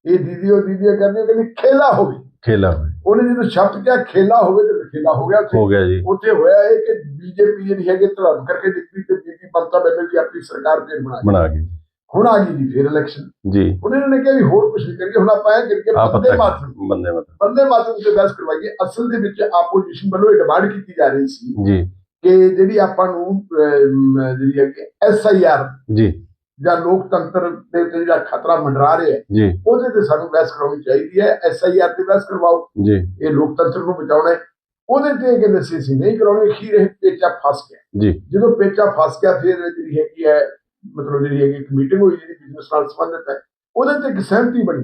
ਇਹ ਦੀਦੀ ਓ ਦੀਦੀ ਉਹ ਕਹਿੰਦੇ ਖੇਲਾ ਹੋਵੇ ਖੇਲਾ ਹੋਏ ਉਹਨੇ ਜਦੋਂ ਸ਼ਬਦ ਕਿਹਾ ਖੇਲਾ ਹੋਵੇ ਤੇ ਖੇਲਾ ਹੋ ਗਿਆ ਉੱਥੇ। ਹੋ ਗਿਆ ਜੀ। ਉੱਥੇ ਹੋਇਆ ਇਹ ਕਿ ਬੀਜੇਪੀ ਜਿਹੜੀ ਹੈਗੀ ਧੜਮ ਕਰਕੇ ਦਿੱਤੀ ਤੇ ਬੀਬੀ ਮਮਤਾ ਬੈਨਰਜੀ ਆਪਣੀ ਸਰਕਾਰ ਫੇਰ ਬਣਾ ਗਈ। ਹੁਣ ਆ ਗਈ ਜੀ ਫੇਰ ਇਲੈਕਸ਼ਨ ਜੀ। ਇਹਨਾਂ ਨੇ ਕਿਹਾ ਵੀ ਹੋਰ ਕੁਝ ਨਹੀਂ ਕਰੀਏ ਹੁਣ ਆਪਾਂ ਇਹ ਕਰਕੇ ਬੰਦੇ ਮਾਤਰ ਬੰਦੇ ਮਤ ਬੰਦੇ ਮਾਤਰ ਤੇ ਬਹਿਸ ਕਰਵਾਈਏ। ਅਸਲ ਦੇ ਵਿੱਚ ਆਪੋਜੀਸ਼ਨ ਵੱਲੋਂ ਇਹ ਡਿਮਾਂਡ ਕੀਤੀ ਜਾ ਰਹੀ ਸੀ ਜੀ। ਕਿ ਜਿਹੜੀ ਆਪਾਂ ਨੂੰ ਜਿਹੜੀ ਹੈ ਐਸ ਆਈ ਆਰ ਜੀ। ਜਾਂ ਲੋਕਤੰਤਰ ਦੇ ਉੱਤੇ ਜਿਹੜਾ ਖਤਰਾ ਮੰਡਰਾ ਰਿਹਾ ਹੈ ਜੀ। ਉਹਦੇ ਤੇ ਸਾਨੂੰ ਬਹਿਸ ਕਰਾਉਣੀ ਚਾਹੀਦੀ ਹੈ। ਐਸ ਆਈ ਆਰ ਤੇ ਬਹਿਸ ਕਰਵਾਓ। ਜੀ। ਇਹ ਲੋਕਤੰਤਰ ਨੂੰ ਬਚਾਉਣਾ ਹੈ। ਉਹਦੇ ਤੇ ਕਹਿੰਦੇ ਸੀ ਨਹੀਂ ਕਰਾਉਣੀ ਖੀਰ ਇਹ ਪੇਚਾ ਫਸ ਗਿਆ। ਜੀ। ਜਦੋਂ ਪੇਚਾ ਫਸ ਗਿਆ ਫਿਰ ਜਿਹੜੀ ਹੈਗੀ ਹੈ ਮਤਲਬ ਜਿਹੜੀ ਹੈਗੀ ਇੱਕ ਮੀਟਿੰਗ ਹੋਈ ਜਿਹੜੀ ਬਿਜ਼ਨਸ ਨਾਲ ਸੰਬੰਧਿਤ ਹੈ ਉਹਦੇ ਤੇ ਇੱਕ ਸਹਿਮਤੀ ਬਣੀ।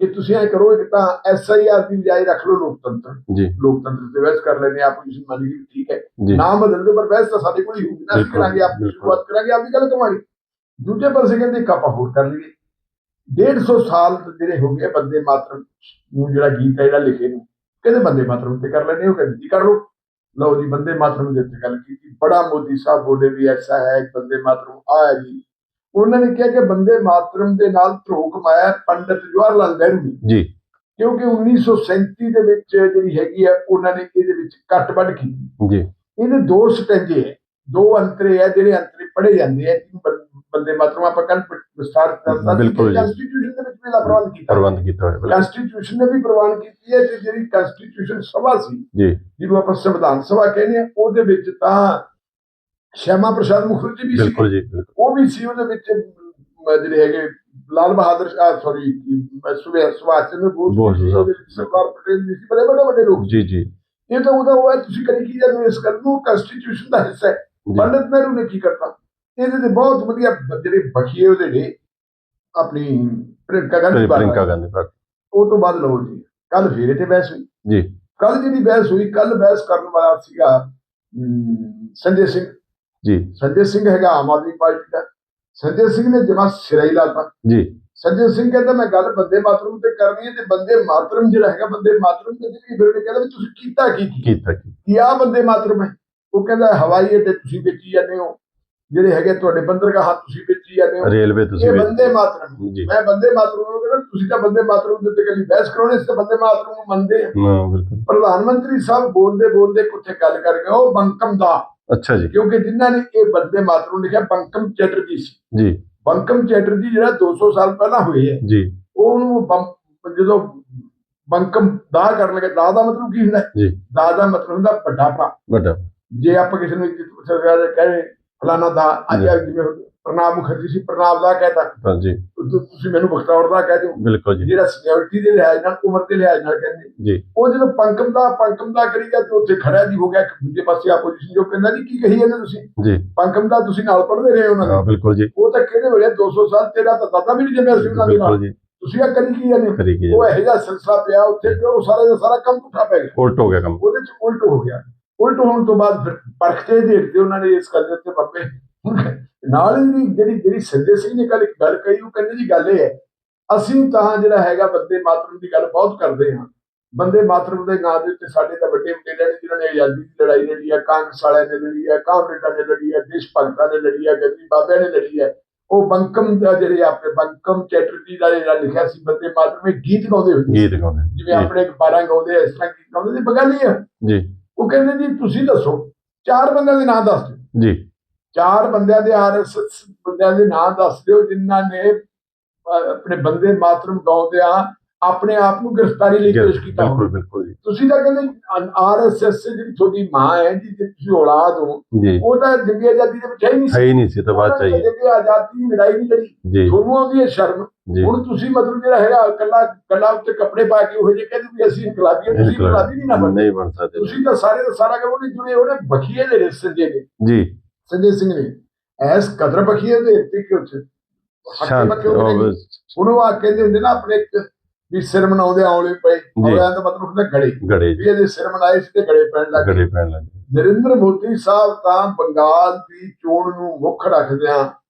ਕਿ ਤੁਸੀਂ ਐ ਕਰੋ ਇੱਕ ਤਾਂ ਐਸ ਆਈ ਆਰ ਦੀ ਬਜਾਏ ਰੱਖ ਲਓ ਲੋਕਤੰਤਰ। ਜੀ। ਲੋਕਤੰਤਰ ਤੇ ਬਹਿਸ ਕਰ ਲੈਣੇ ਆਪੋਜੀਸ਼ਨ ਮੰਨ ਗਈ ਵੀ ਠੀਕ ਹੈ। ਨਾਮ ਬਦਲ ਦਿਓ ਪਰ ਬਹਿਸ ਤਾਂ ਸਾਡੇ ਕੋਲ ਹੀ ਹੋਊਗੀ। ਨਾ ਅਸੀਂ ਕਰਾਂਗੇ ਆਪ ਬਿਲਕੁਲ। ਸ਼ੁਰੂਆਤ ਕਰਾਂਗੇ ਆਪਦੀ ਗੱਲ ਕਮਾਂਗੇ ਦੂਜੇ ਪਾਸੇ ਕਹਿੰਦੇ ਇੱਕ ਆਪਾਂ ਹੋਰ ਕਰ ਲਈਏ। 150 ਸਾਲ ਜਿਹੜੇ ਹੋ ਗਏ ਬੰਦੇ ਮਾਤਰਮ ਨੂੰ ਜਿਹੜਾ ਗੀਤ ਹੈ ਜਿਹੜਾ ਲਿਖੇ ਨੂੰ ਕਹਿੰਦੇ ਬੰਦੇ ਮਾਤਰਮ ਤੇ ਕਰ ਲੈਣੇ ਉਹ ਕਹਿੰਦੇ ਜੀ ਕਰ ਲਓ। ਲਓ ਜੀ ਬੰਦੇ ਮਾਤਰਮ ਦੇ ਉੱਤੇ ਗੱਲ ਕੀਤੀ। ਬੜਾ ਮੋਦੀ ਸਾਹਿਬ ਬੋਲੇ ਵੀ ਐਸਾ ਹੈ ਬੰਦੇ ਮਾਤਰਮ ਆਇਆ ਜੀ। ਉਹਨਾਂ ਨੇ ਕਿਹਾ ਕਿ ਬੰਦੇ ਮਾਤਰਮ ਦੇ ਨਾਲ ਧਰੋ ਕਮਾਇਆ ਪੰਡਤ ਜਵਾਹਰ ਲਾਲ ਨਹਿਰੂ ਜੀ। ਕਿਉਂਕਿ 1937 ਦੇ ਵਿੱਚ ਜਿਹੜੀ ਹੈਗੀ ਹੈ ਉਹਨਾਂ ਨੇ ਇਹਦੇ ਵਿੱਚ ਕੱਟ ਵੱਢ ਕੀਤੀ। ਜੀ। ਇਹਦੇ ਦੋ ਸਟੈਂਜੇ ਹੈ। ਦੋ ਅੰਤਰੇ ਹੈ ਜਿਹੜੇ ਅੰਤਰੇ ਪੜ੍ਹੇ ਜਾਂਦੇ ਆ ਬੰ- ਬੰਦੇ ਮਾਤਰਮ ਆਪਾਂ ਕੱਲ ਵਿਸਤਾਰ ਦੱਸਦਾ ਬਿਲਕੁਲ। ਕਨਸਟੀਟਿਊਸ਼ਨ ਦੇ ਇਹਦਾ ਪ੍ਰਬੰਧ ਕੀਤਾ। ਪ੍ਰਬੰਧ ਕੀਤਾ ਹੋਇਆ ਬਿਲਕੁਲ। ਕਨਸਟੀਟਿਊਸ਼ਨ ਨੇ ਵੀ ਪ੍ਰਵਾਨ ਕੀਤੀ ਹੈ ਤੇ ਜਿਹੜੀ ਕਨਸਟੀਟਿਊਸ਼ਨ ਸਭਾ ਸੀ ਜੀ। ਜਿਹਨੂੰ ਆਪਾਂ ਸੰਵਿਧਾਨ ਸਭਾ ਕਹਿੰਦੇ ਆ ਉਹਦੇ ਵਿੱਚ ਤਾਂ ਸ਼ਿਆਮਾ ਪ੍ਰਸਾਦ ਮੁਖਰਜੀ ਵੀ ਸੀ। ਬਿਲਕੁਲ ਜੀ ਬਿਲਕੁਲ। ਉਹ ਵੀ ਸੀ ਉਹਦੇ ਵਿੱਚ ਅਮ, ਜਿਹੜੇ ਹੈਗੇ ਲਾਲ ਬਹਾਦਰ ਸ਼ਾਹ ਸੌਰੀ ਸੁਭਾਸ਼ ਸੁਭਾਸ਼ ਚੰਦਰ ਬੋਸ ਬੋਸ। ਉਹਦੇ ਵਿੱਚ ਸਰਦਾਰ ਪਟੇਲ ਵੀ ਸੀ ਬੜੇ ਵੱਡੇ ਲੋਕ ਜੀ ਜੀ। ਇਹ ਤਾਂ ਉਹਦਾ ਉਹ ਹੈ ਤੁਸੀਂ ਕਰੀ ਕੀ ਜਾਂਦੇ ਹੋ ਇਸ ਗੱਲ ਨੂੰ ਕਨਸਟੀਟਿਊਸ਼ਨ ਦਾ ਹਿੱਸਾ ਹੈ। ਜੀ। ਪੰਡਤ ਨਹਿਰੂ ਨੇ ਕੀ ਕਰਤਾ? ਇਹਦੇ ਤੇ ਬਹੁਤ ਵਧੀਆ ਬ- ਜਿਹੜੇ ਬਖੀਏ ਉਹਦੇ ਨੇ ਆਪਣੀ ਪ੍ਰਿੰਕਾ ਗਾਂਧੀ ਪ੍ਰਿੰਕਾ ਗਾਂਧੀ ਉਹ ਤੋਂ ਬਾਅਦ ਲਓ ਜੀ ਕੱਲ ਫੇਰ ਇਹ ਤੇ ਬਹਿਸ ਹੋਈ। ਜੀ। ਕੱਲ ਜਿਹੜੀ ਬਹਿਸ ਹੋਈ ਕੱਲ ਬਹਿਸ ਕਰਨ ਵਾਲਾ ਸੀਗਾ ਸੰਜੇ ਸਿੰਘ। ਜੀ। ਸੰਜੇ ਸਿੰਘ ਹੈਗਾ ਆਮ ਆਦਮੀ ਪਾਰਟੀ ਦਾ। ਸੰਜੇ ਸਿੰਘ ਨੇ ਜਮਾ ਸਿਰਾ ਹੀ ਲਾਤਾ ਜੀ। ਸੰਜੇ ਸਿੰਘ ਕਹਿੰਦਾ ਮੈਂ ਗੱਲ ਬੰਦੇ ਮਾਤਰਮ ਤੇ ਕਰਨੀ ਹੈ ਤੇ ਬੰਦੇ ਮਾਤਰਮ ਜਿਹੜਾ ਹੈਗਾ ਬੰਦੇ ਮਾਤਰਮ ਤੇ ਜਿਹੜੀ ਫਿਰ ਕਹਿੰਦਾ ਵੀ ਤੁਸੀਂ ਕੀਤਾ ਕੀ ਕੀ? ਕੀਤਾ ਕੀ? ਆ ਬੰਦੇ ਮਾਤਰਮ ਹੈ? ਉਹ ਕਹਿੰਦਾ ਹਵਾਈ ਅੱਡੇ ਤੁਸੀਂ ਵੇਚੀ ਜਾਂਦੇ ਹੋ। ਜਿਹੜੇ ਹੈਗੇ ਤੁਹਾਡੇ ਬੰਦਰਗਾਹਾਂ ਤੁਸੀਂ ਵੇਚੀ ਜਾਂਦੇ ਹੋ ਰੇਲਵੇ ਤੁਸੀਂ ਇਹ ਬੰਦੇ ਮਾਤਰਮ ਮੈਂ ਬੰਦੇ ਮਾਤਰਮ ਨੂੰ ਕਹਿੰਦਾ ਤੁਸੀਂ ਤਾਂ ਬੰਦੇ ਮਾਤਰਮ ਦੇ ਉੱਤੇ ਕੱਲੀ ਬਹਿਸ ਕਰਾਉਣੇ ਇਸ ਤੇ ਬੰਦੇ ਮਾਤਰਮ ਨੂੰ ਮੰਨਦੇ ਹਾਂ। ਬਿਲਕੁਲ। ਪ੍ਰਧਾਨ ਮੰਤਰੀ ਸਾਹਿਬ ਬੋਲਦੇ ਬੋਲਦੇ ਕੁੱਥੇ ਗੱਲ ਕਰ ਗਏ ਉਹ ਬੰਕਮ ਦਾ। ਅੱਛਾ ਜੀ। ਕਿਉਂਕਿ ਜਿਨ੍ਹਾਂ ਨੇ ਇਹ ਬੰਦੇ ਮਾਤਰਮ ਲਿਖਿਆ ਬੰਕਮ ਚੈਟਰਜੀ ਸੀ। ਜੀ। ਬੰਕਮ ਚੈਟਰਜੀ ਜਿਹੜਾ 200 ਸਾਲ ਪਹਿਲਾਂ ਹੋਏ ਹੈ ਜੀ। ਉਹਨੂੰ ਜਦੋਂ ਬੰਕਮ ਦਾ ਕਰਨ ਲੱਗੇ ਦਾ ਦਾ ਮਤਲਬ ਕੀ ਹੁੰਦਾ? ਜੀ। ਦਾ ਦਾ ਮਤਲਬ ਹੁੰਦਾ ਵੱਡਾ ਭਰਾ। ਵੱਡਾ। ਜੇ ਆਪਾਂ ਕਿਸੇ ਨੂੰ ਇੱਜ਼ਤ ਸਰਕਾਰ ਕਹੇ ਫਲਾਣਾ ਦਾ ਅੱਜ। ਜਿਵੇਂ ਪ੍ਰਣਾਮ ਮੁਖਰਜੀ ਸੀ ਪ੍ਰਣਾਮ ਦਾ ਕਹਿਤਾ ਹਾਂ ਜੀ ਤੁ- ਤੁਸੀਂ ਮੈਨੂੰ ਬਖਤੌਰ ਦਾ ਕਹਿ ਦਿਓ। ਬਿਲਕੁਲ ਜੀ। ਜਿਹੜਾ ਸੀਨੀਅਰਿਟੀ ਦੇ ਲਿਹਾਜ਼ ਨਾਲ ਉਮਰ ਦੇ ਲਿਹਾਜ਼ ਨਾਲ ਕਹਿੰਦੇ। ਜੀ। ਉਹ ਜਦੋਂ ਪੰਕਮ ਦਾ ਪੰਕਮ ਦਾ ਕਰੀ ਗਿਆ ਤੇ ਉੱਥੇ ਖੜਾ ਦੀ ਹੋ ਗਿਆ ਦੂਜੇ ਪਾਸੇ ਆਪੋਜੀਸ਼ਨ ਜੋ ਕਹਿੰਦਾ ਜੀ ਕੀ ਕਹੀ ਜਾਂਦੇ ਤੁਸੀਂ? ਜੀ। ਪੰਕਮ ਦਾ ਤੁਸੀਂ ਨਾਲ ਪੜ੍ਹਦੇ ਰਹੇ ਉਹਨਾਂ ਦੇ। ਹਾਂ ਬਿਲਕੁਲ ਜੀ। ਉਹ ਤਾਂ ਕਿਹੜੇ ਵੇਲੇ 200 ਸਾਲ ਤੇਰਾ ਤਾਂ ਦਾਦਾ ਵੀ ਨਹੀਂ ਜੰਮਿਆ ਸੀ ਉਹਨਾਂ ਦੇ ਨਾਲ। ਬਿਲਕੁਲ ਜੀ। ਤੁਸੀਂ ਆ ਕਰੀ ਕੀ ਜਾਂਦੇ ਉਹ ਇਹੋ ਜਿਹਾ ਸਿਲਸਿਲਾ ਪਿਆ ਉੱਥੇ ਕਿ ਉਹ ਸਾਰਾ ਦਾ ਸਾਰਾ ਕੰਮ ਪੁੱਠਾ ਪੈ ਗਿਆ। ਉਲਟ ਹੋ ਗਿਆ ਕੰਮ। ਉਹਦੇ ਚ ਉਲਟ ਹੋ ਗਿਆ। ਉਲਟ ਹੋਣ ਤੋਂ ਬਾਅਦ ਪਰਖਤੇ ਦੇਖਦੇ ਉਹਨਾਂ ਨੇ ਇਸ ਗੱਲ ਦੇ ਉੱਤੇ ਬਾਬੇ ਨਾਲ ਹੀ ਜਿਹੜੀ ਜਿਹੜੀ ਸੰਜੇ ਸਿੰਘ ਨੇ ਕੱਲ ਇੱਕ ਗੱਲ ਕਹੀ ਉਹ ਕਹਿੰਦੇ ਜੀ ਗੱਲ ਇਹ ਹੈ ਅਸੀਂ ਤਾਂ ਜਿਹੜਾ ਹੈਗਾ ਬੰਦੇ ਮਾਤਰਮ ਦੀ ਗੱਲ ਬਹੁਤ ਕਰਦੇ ਹਾਂ। ਬੰਦੇ ਮਾਤਰਮ ਦੇ ਨਾਂ ਦੇ ਉੱਤੇ ਸਾਡੇ ਤਾਂ ਵੱਡੇ ਵਡੇਰਿਆਂ ਨੇ ਜਿਨ੍ਹਾਂ ਨੇ ਆਜ਼ਾਦੀ ਦੀ ਲੜਾਈ ਲੜੀ ਹੈ ਕਾਂਗਰਸ ਵਾਲਿਆਂ ਨੇ ਲੜੀ ਹੈ ਕਾਮਰੇਡਾਂ ਨੇ ਲੜੀ ਹੈ ਦੇਸ਼ ਭਗਤਾਂ ਨੇ ਲੜੀ ਹੈ ਗੱਦੀ ਬਾਬਿਆਂ ਨੇ ਲੜੀ ਹੈ। ਉਹ ਬੰਕਮ ਦਾ ਜਿਹੜੇ ਆਪਣੇ ਬੰਕਮ ਚੈਟਰਜੀ ਦਾ ਜਿਹੜਾ ਲਿਖਿਆ ਸੀ ਬੰਦੇ ਮਾਤਰਮ ਗੀਤ ਗਾਉਂਦੇ ਹੁੰਦੇ। ਗੀਤ ਗਾਉਂਦੇ। ਜਿਵੇਂ ਆਪਣੇ 12 ਗਾਉਂਦੇ ਇਸ ਤਰ੍ਹਾਂ ਗੀਤ ਗਾਉਂਦੇ ਸੀ ਬਗਾਲੀ ਜੀ। ਉਹ ਕਹਿੰਦੇ ਜੀ ਤੁਸੀਂ ਦੱਸੋ ਚਾਰ ਬੰਦਿਆਂ ਦੇ ਨਾਂ ਦੱਸ ਦਿਓ। ਜੀ। ਚਾਰ ਬੰਦਿਆਂ ਦੇ ਆਰਐਸਐਸ ਬੰਦਿਆਂ ਦੇ ਨਾਂ ਦੱਸ ਦਿਓ ਜਿਨ੍ਹਾਂ ਨੇ ਆਪਣੇ ਬੰਦੇ ਮਾਤਰਮ ਗਾਉਂਦਿਆਂ ਆਪਣੇ ਆਪ ਨੂੰ ਗ੍ਰਿਫਤਾਰੀ ਲਈ ਪੇਸ਼ ਕੀਤਾ ਬਿਲਕੁਲ ਬਿਲਕੁਲ ਜੀ। ਤੁਸੀਂ ਤਾਂ ਕਹਿੰਦੇ ਆਰਐਸਐਸ ਜਿਹੜੀ ਤੁਹਾਡੀ ਮਾਂ ਹੈ ਜੀ ਜੇ ਤੁਸੀਂ ਔਲਾਦ ਹੋ ਉਹ ਤਾਂ ਜੰਗੀ ਆਜ਼ਾਦੀ ਦੇ ਵਿੱਚ ਹੈ ਹੀ ਨਹੀਂ ਹੈ ਹੀ ਨਹੀਂ ਸੀ ਤਾਂ ਬਾਅਦ ਚਾਹੀਏ ਜੰਗੀ ਆਜ਼ਾਦੀ ਦੀ ਲੜਾਈ ਨਹੀਂ ਲੜੀ। ਤੁਹਾਨੂੰ ਆਉਂਦੀ ਹੈ ਸ਼ਰਮ। ਹੁਣ ਤੁਸੀਂ ਮਤਲਬ ਜਿਹੜਾ ਹੈਗਾ ਕੱਲਾ ਕੱਲਾ ਉੱਤੇ ਕੱਪੜੇ ਪਾ ਕੇ ਉਹ ਜੇ ਕਹਿੰਦੇ ਵੀ ਅਸੀਂ ਇਨਕਲਾਬੀ ਹਾਂ, ਤੁਸੀਂ ਇਨਕਲਾਬੀ। ਨਹੀਂ ਨਾ ਬਣਦੇ। ਨਹੀਂ ਬਣ ਸਕਦੇ। ਤੁਸੀਂ ਤਾਂ ਸਾਰੇ ਦਾ ਸਾਰਾ ਕੰਮ ਉਹਨੇ ਜੁੜੇ ਉਹਨੇ ਬਖੀਏ ਦੇ ਰਿਸ਼ਤੇ ਨੇ। ਜੀ। ਸੰਜੇ ਸਿੰਘ ਨੇ। ਐਸ ਕਦਰ ਬਖੀਏ ਦੇ ਉੱਤੇ ਕਿ ਬੱਕੇ ਉਹਨੇ ਉਹ- ਉਹਨੂੰ ਆ ਕਹਿੰਦੇ ਹੁੰਦੇ ਨਾ ਆਪਣੇ ਇੱਕ ਵੀ ਸਿਰ ਮਨਾਉਂਦੇ ਆਉਲੇ ਪਏ। ਔਲਿਆਂ ਦਾ ਮਤਲਬ ਹੁੰਦਾ ਗੜੇ। ਗੜੇ ਵੀ ਇਹਦੇ ਸਿਰ ਮਨਾਏ ਸੀ ਤੇ ਗੜੇ ਪੈਣ ਲੱਗ ਗੜੇ ਪੈਣ ਲੱਗੇ ਨਰਿੰਦਰ ਮੋਦੀ ਸਾਹਿਬ ਤਾਂ ਬੰਗਾਲ ਦੀ ਚੋਣ ਨੂੰ ਮੁੱਖ ਰੱਖਦਿਆਂ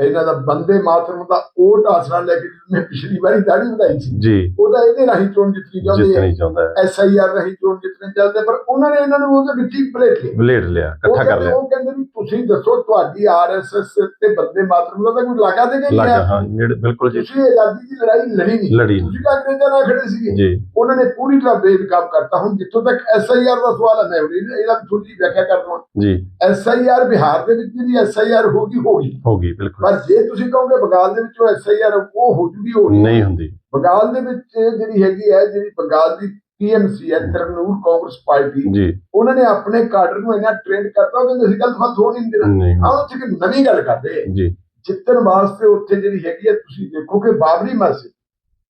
ਇਹਨਾਂ ਦਾ ਬੰਦੇ ਮਾਤਰਮ ਦਾ ਓਟ ਆਸਰਾ ਲੈ ਕੇ ਜਿਵੇਂ ਪਿਛਲੀ ਵਾਰੀ ਦਾੜੀ ਵਧਾਈ ਸੀ ਜੀ। ਉਹ ਤਾਂ ਇਹਦੇ ਰਾਹੀਂ ਚੋਣ ਜਿੱਤਣੀ ਚਾਹੁੰਦੇ ਜਿੱਤਣੀ ਚਾਹੁੰਦਾ ਹੈ। ਐਸਆਈਆਰ ਰਾਹੀਂ ਚੋਣ ਜਿੱਤਣੇ ਚੱਲਦੇ ਪਰ ਉਹਨਾਂ ਨੇ ਇਹਨਾਂ ਨੂੰ ਉਹਦੇ ਵਿੱਚ ਹੀ ਪਲੇਟ ਲਿਆ। ਬਲੇਡ ਲਿਆ ਉਹ ਇਕੱਠਾ ਕਰ ਲਿਆ। ਉਹ ਕਹਿੰਦੇ ਵੀ ਤੁਸੀਂ ਦੱਸੋ ਤੁਹਾਡੀ ਆਰਐਸਐਸ ਤੇ ਬੰਦੇ ਮਾਤਰਮ ਦਾ ਤਾਂ ਕੋਈ ਲਾਗਾ ਦੇ ਨਹੀਂ ਲੱਗਾ ਹੈ। ਜਿਹੜੇ ਬਿਲਕੁਲ ਜੀ। ਤੁਸੀਂ ਆਜ਼ਾਦੀ ਦੀ ਲੜਾਈ ਲੜੀ ਨਹੀਂ। ਲੜੀ ਨਹੀਂ। ਤੁਸੀਂ ਤਾਂ ਅੰਗਰੇਜ਼ਾਂ ਨਾਲ ਖੜੇ ਸੀਗੇ। ਜੀ। ਉਹਨਾਂ ਨੇ ਪੂਰੀ ਤਰ੍ਹਾਂ ਬੇਦਕਾਬ ਕਰਤਾ। ਹੁਣ ਜਿੱਥੋਂ ਤੱਕ ਐਸਆਈਆਰ ਦਾ ਸਵਾਲ ਹੈ ਮੈਂ ਇਹਦਾ ਥੋੜੀ ਜਿਹੀ ਵਿਆਖਿਆ ਕਰ ਦਵਾਂ ਜੀ। ਐਸਆਈਆਰ ਬਿਹਾਰ ਦੇ ਵਿੱਚ ਜਿਹੜੀ ਐਸਆਈਆਰ ਹੋਗੀ ਹੋਗੀ ਹੋ ਗਈ ਬਿਲਕੁਲ। ਪਰ ਜੇ ਤੁਸੀਂ ਕਹੋਗੇ ਬੰਗਾਲ ਦੇ ਵਿੱਚੋਂ ਐਸਆਈਆਰ ਉਹ ਹੋ ਜੂਗੀ ਉਹ ਨਹੀਂ। ਹੁੰਦੀ। ਬੰਗਾਲ ਦੇ ਵਿੱਚ ਜਿਹੜੀ ਹੈਗੀ ਹੈ ਜਿਹੜੀ ਬੰਗਾਲ ਦੀ ਟੀਐਮਸੀ ਹੈ ਤ੍ਰਿਣਮੂਲ ਕਾਂਗਰਸ ਪਾਰਟੀ ਜੀ। ਉਹਨਾਂ ਨੇ ਆਪਣੇ ਕਾਡਰ ਨੂੰ ਇੰਨਾ ਟ੍ਰੇਨ ਕਰਤਾ ਕਹਿੰਦੇ ਅਸੀਂ ਗੱਲ ਤੁਹਾਨੂੰ ਥੋੜ ਨਹੀਂ ਦੇਣਾ। ਆਹ। ਉੱਥੇ ਇੱਕ ਨਵੀਂ ਗੱਲ ਕਰਦੇ। ਜੀ। ਜਿੱਤਣ ਵਾਸਤੇ ਉੱਥੇ ਜਿਹੜੀ ਹੈਗੀ ਹੈ ਤੁਸੀਂ ਦੇਖੋ ਕਿ ਬਾਬਰੀ ਮਸਜਿਦ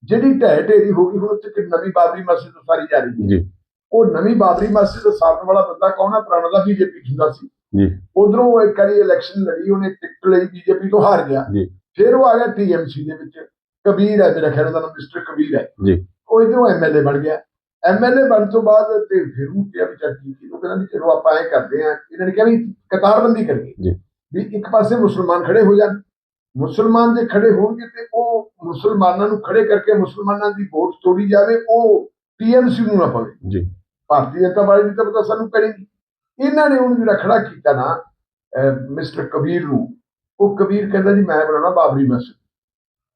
ਜਿਹੜੀ ਢਹਿ ਢੇਰੀ ਹੋ ਗਈ ਹੁਣ ਉੱਥੇ ਇੱਕ ਨਵੀਂ ਬਾਬਰੀ ਮਸਜਿਦ ਉਸਾਰੀ ਜਾ ਰਹੀ ਹੈ। ਜੀ। ਉਹ ਨਵੀਂ ਬਾਬਰੀ ਮਸਜਿਦ ਸਾਰਨ ਵਾਲਾ ਬੰਦਾ ਕੌਣ ਹੈ? ਪੁਰਾਣਾ ਦਾ ਬੀਜੇਪੀ ਹੁੰਦਾ ਸੀ। ਜੀ। ਉਧਰੋਂ ਉਹ ਇੱਕ ਵਾਰੀ ਇਲੈਕਸ਼ਨ ਲੜੀ ਉਹਨੇ ਟਿਕਟ ਲਈ ਬੀਜੇਪੀ ਤੋਂ ਹਾਰ ਗਿਆ। ਜੀ। ਫਿਰ ਉਹ ਆ ਗਿਆ ਟੀਐਮਸੀ ਦੇ ਵਿੱਚ। ਕਬੀਰ ਹੈ ਮੇਰਾ ਖਿਆਲ ਉਹਦਾ ਨਾਮ ਮਿਸਟਰ ਕਬੀਰ ਹੈ। ਜੀ। ਉਹ ਇਧਰੋਂ ਐਮਐਲਏ ਬਣ ਗਿਆ। ਐਮਐਲਏ ਬਣ ਤੋਂ ਬਾਅਦ ਤੇ ਫਿਰ ਉਹ ਕਿਹਾ ਵੀ ਚੱਲ ਠੀਕ ਹੈ ਉਹ ਕਹਿੰਦਾ ਵੀ ਚਲੋ ਆਪਾਂ ਐ ਕਰਦੇ ਆ ਇਹਨਾਂ ਨੇ ਕਿਹਾ ਵੀ ਕਤਾਰਬੰਦੀ ਕਰੀਏ। ਜੀ। ਵੀ ਇੱਕ ਪਾਸੇ ਮੁਸਲਮਾਨ ਖੜੇ ਹੋ ਜਾਣ। ਮੁਸਲਮਾਨ ਜੇ ਖੜੇ ਹੋਣਗੇ ਤੇ ਉਹ ਮੁਸਲਮਾਨਾਂ ਨੂੰ ਖੜੇ ਕਰਕੇ ਮੁਸਲਮਾਨਾਂ ਦੀ ਵੋਟ ਤੋੜੀ ਜਾਵੇ ਉਹ ਟੀਐਮਸੀ ਨੂੰ ਨਾ ਪਵੇ। ਜੀ। ਭਾਰਤੀ ਜਨਤਾ ਪਾਰਟੀ ਦੀ ਤਾਂ ਪਤਾ ਸਾਨੂੰ ਕਰੇਗੀ ਇਹਨਾਂ ਨੇ ਉਹਨੂੰ ਜਿਹੜਾ ਖੜਾ ਕੀਤਾ ਨਾ ਮਿਸਟਰ ਕਬੀਰ ਨੂੰ ਉਹ ਕਬੀਰ ਕਹਿੰਦਾ ਜੀ ਮੈਂ ਬਣਾਉਣਾ ਬਾਬਰੀ ਮਸਜਿਦ।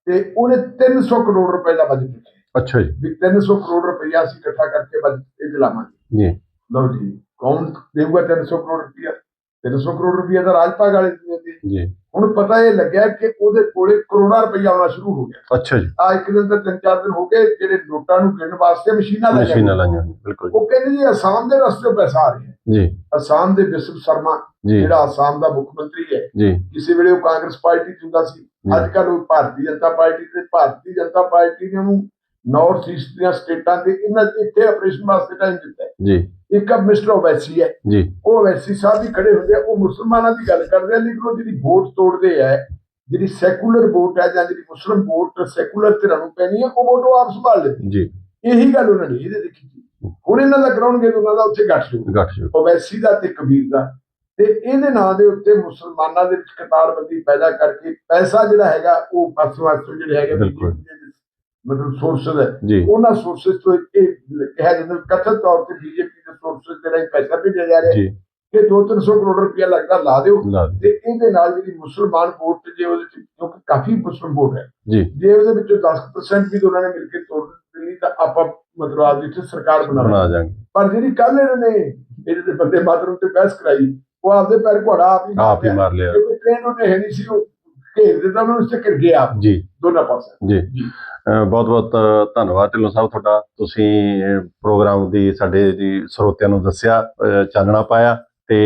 ਤੇ ਉਹਨੇ 300 ਕਰੋੜ ਰੁਪਏ ਦਾ ਬਜਟ ਰੱਖਿਆ। ਅੱਛਾ ਜੀ। ਵੀ 300 ਕਰੋੜ ਰੁਪਇਆ ਅਸੀਂ ਇਕੱਠਾ ਕਰਕੇ ਬਜਟ ਤੇ ਦਿਲਾਵਾਂਗੇ ਜੀ। ਲਓ ਜੀ ਕੌਣ ਦੇਊਗਾ 300 ਕਰੋੜ ਰੁਪਇਆ? 300 ਕਰੋੜ ਰੁਪਇਆ ਤਾਂ ਰਾਜਪਾਲ ਵਾਲੇ ਜੀ। ਹੁਣ ਪਤਾ ਇਹ ਲੱਗਿਆ ਕਿ ਉਹਦੇ ਕੋਲੇ ਕਰੋੜਾਂ ਰੁਪਇਆ ਆਉਣਾ ਸ਼ੁਰੂ ਹੋ ਗਿਆ। ਅੱਛਾ ਜੀ। ਆ ਇੱਕ ਦਿਨ ਤਾਂ ਤਿੰਨ ਚਾਰ ਦਿਨ ਹੋ ਗਏ ਜਿਹੜੇ ਨੋਟਾਂ ਨੂੰ ਗਿਣਨ ਵਾਸਤੇ ਮਸ਼ੀਨਾਂ ਲਾਈਆਂ ਮਸ਼ੀਨਾਂ ਲਾਈਆਂ ਬਿਲਕੁਲ ਉਹ ਕਹਿੰਦੇ ਜੀ ਅਸਾਮ ਦੇ ਰਸਤੇ ਪੈਸਾ ਆ ਰਿਹਾ। ਜੀ। ਅਸਾਮ ਦੇ ਵਿਸ਼ਵ ਸ਼ਰਮਾ ਜਿਹੜਾ ਅਸਾਮ ਦਾ ਮੁੱਖ ਮੰਤਰੀ ਹੈ। ਜੀ। ਕਿਸੇ ਵੇਲੇ ਉਹ ਕਾਂਗਰਸ ਪਾਰਟੀ ਚ ਹੁੰਦਾ ਸੀ। ਅੱਜ ਕੱਲ ਉਹ ਭਾਰਤੀ ਜਨਤਾ ਪਾਰਟੀ ਤੇ ਭਾਰਤੀ ਜਨਤਾ ਪਾਰਟੀ ਨੇ ਉਹਨੂੰ ਨਾਰਥ ਈਸਟ ਦੀਆਂ ਸਟੇਟਾਂ ਤੇ ਇਹਨਾਂ ਇੱਥੇ ਆਪਰੇਸ਼ਨ ਵਾਸਤੇ ਟਾਈਮ ਦਿੱਤਾ ਜੀ। ਇੱਕ ਆ ਮਿਸਟਰ ਓਵੈਸੀ ਹੈ। ਜੀ। ਉਹ ਓਵੈਸੀ ਸਾਹਿਬ ਵੀ ਖੜੇ ਹੁੰਦੇ ਆ। ਉਹ ਮੁਸਲਮਾਨਾਂ ਦੀ ਗੱਲ ਕਰਦੇ ਆ। ਲੇਕਿਨ ਉਹ ਜਿਹੜੀ ਵੋਟ ਤੋੜਦੇ ਆ ਜਿਹੜੀ ਸੈਕੂਲਰ ਵੋਟ ਹੈ ਜਾਂ ਜਿਹੜੀ ਮੁਸਲਮ ਵੋਟ ਸੈਕੂਲਰ ਧਿਰਾਂ ਨੂੰ ਪੈਣੀ ਹੈ ਉਹ ਵੋਟ ਉਹ ਆਪ ਸੰਭਾਲ ਲੈਂਦੇ ਜੀ। ਇਹੀ ਗੱਲ ਉਹਨਾਂ ਨੇ ਇਹਦੇ ਦੇਖੀ ਹੁਣ ਇਹਨਾਂ ਦਾ ਕਰਾਉਣਗੇ ਉਹਨਾਂ ਦਾ ਉੱਥੇ ਗੱਠ ਜੂ ਗੱਠ ਜੀ ਓਵੈਸੀ ਦਾ ਤੇ ਕਬੀਰ ਦਾ। ਤੇ ਇਹਦੇ ਨਾਂ ਦੇ ਉੱਤੇ ਮੁਸਲਮਾਨਾਂ ਦੇ ਵਿੱਚ ਕਤਾਰਬੰਦੀ ਪੈਦਾ ਕਰਕੇ ਪੈਸਾ ਜਿਹੜਾ ਹੈਗਾ ਉਹ ਪਾਸੋਂ ਪਾਸੋਂ ਜਿਹੜੇ ਹੈਗੇ ਮਤਲਬ ਸੋਰਸਸ ਹੈ ਉਹਨਾਂ ਸੋਰਸਸ ਤੋਂ ਇਹ ਕਿਹਾ ਜਾਂਦਾ ਕਥਿਤ ਤੌਰ ਤੇ ਬੀਜੇਪੀ ਦੇ ਸੋਰਸਸ ਜਿਹੜਾ ਇਹ ਪੈਸਾ ਭੇਜਿਆ ਜਾ ਰਿਹਾ ਹੈ ਜੀ। ਕਿ 2-300 ਕਰੋੜ ਰੁਪਇਆ ਲੱਗਦਾ ਲਾ ਦਿਓ। ਤੇ ਇਹਦੇ ਨਾਲ ਜਿਹੜੀ ਮੁਸਲਮਾਨ ਵੋਟ ਜੇ ਉਹਦੇ ਚ ਕਿਉਂਕਿ ਕਾਫੀ ਮੁਸਲਮ ਵੋਟ ਹੈ। ਜੀ। ਜੇ ਉਹਦੇ ਵਿੱਚੋਂ 10% ਵੀ ਉਹਨਾਂ ਨੇ ਮਿਲ ਕੇ ਤੋੜ ਦਿੱਤੀ ਤਾਂ ਆਪਾਂ ਮਤਲਬ ਆਪ ਦੀ ਸਰਕਾਰ ਬਣਾ ਜਾਾਂਗੇ। ਪਰ ਜਿਹੜੀ ਕੱਲ ਇਹਨਾਂ ਨੇ ਇਹਦੇ ਤੇ ਬੰਦੇ ਮਾਤਰਮ ਤੇ ਬਹਿਸ ਕਰਾਈ ਉਹ ਆਪਦੇ ਪੈਰ ਘੋੜਾ ਆਪ ਹੀ ਆਪ ਹੀ ਮਾਰ ਮਾਰ ਲਿਆ। ਕਿਉਂਕਿ ਟ੍ਰੇਨ ਉਹਨੇ ਹੈ ਨਹੀਂ ਸੀ ਉਹ ਘੇਰ ਦਿੱਤਾ ਉਹਨਾਂ ਨੂੰ ਚੱਕਰ ਗਿਆ ਆਪ ਜੀ। ਦੋਨਾਂ ਪਾਸੇ ਜੀ। ਬਹੁਤ ਬਹੁਤ ਧੰਨਵਾਦ ਢਿੱਲੋਂ ਸਾਹਿਬ ਤੁਹਾਡਾ। ਤੁਸੀਂ ਪ੍ਰੋਗਰਾਮ ਦੀ ਸਾਡੇ ਜੀ ਸਰੋਤਿਆਂ ਨੂੰ ਦੱਸਿਆ ਚਾਨਣਾ ਪਾਇਆ ਤੇ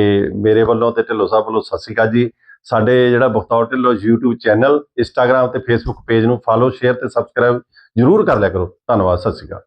ਮੇਰੇ ਵੱਲੋਂ ਤੇ ਢਿੱਲੋਂ ਸਾਹਿਬ ਵੱਲੋਂ ਸਤਿ ਸ਼੍ਰੀ ਅਕਾਲ ਜੀ। ਸਾਡੇ ਜਿਹੜਾ Bakhtaur Dhillon YouTube channel Instagram ਤੇ Facebook ਪੇਜ ਨੂੰ ਫਾਲੋ ਸ਼ੇਅਰ ਤੇ ਸਬਸਕ੍ਰਾਈਬ ਜਰੂਰ ਕਰ ਲਿਆ ਕਰੋ। ਧੰਨਵਾਦ ਸਤਿ ਸ਼੍ਰੀ ਅਕਾਲ।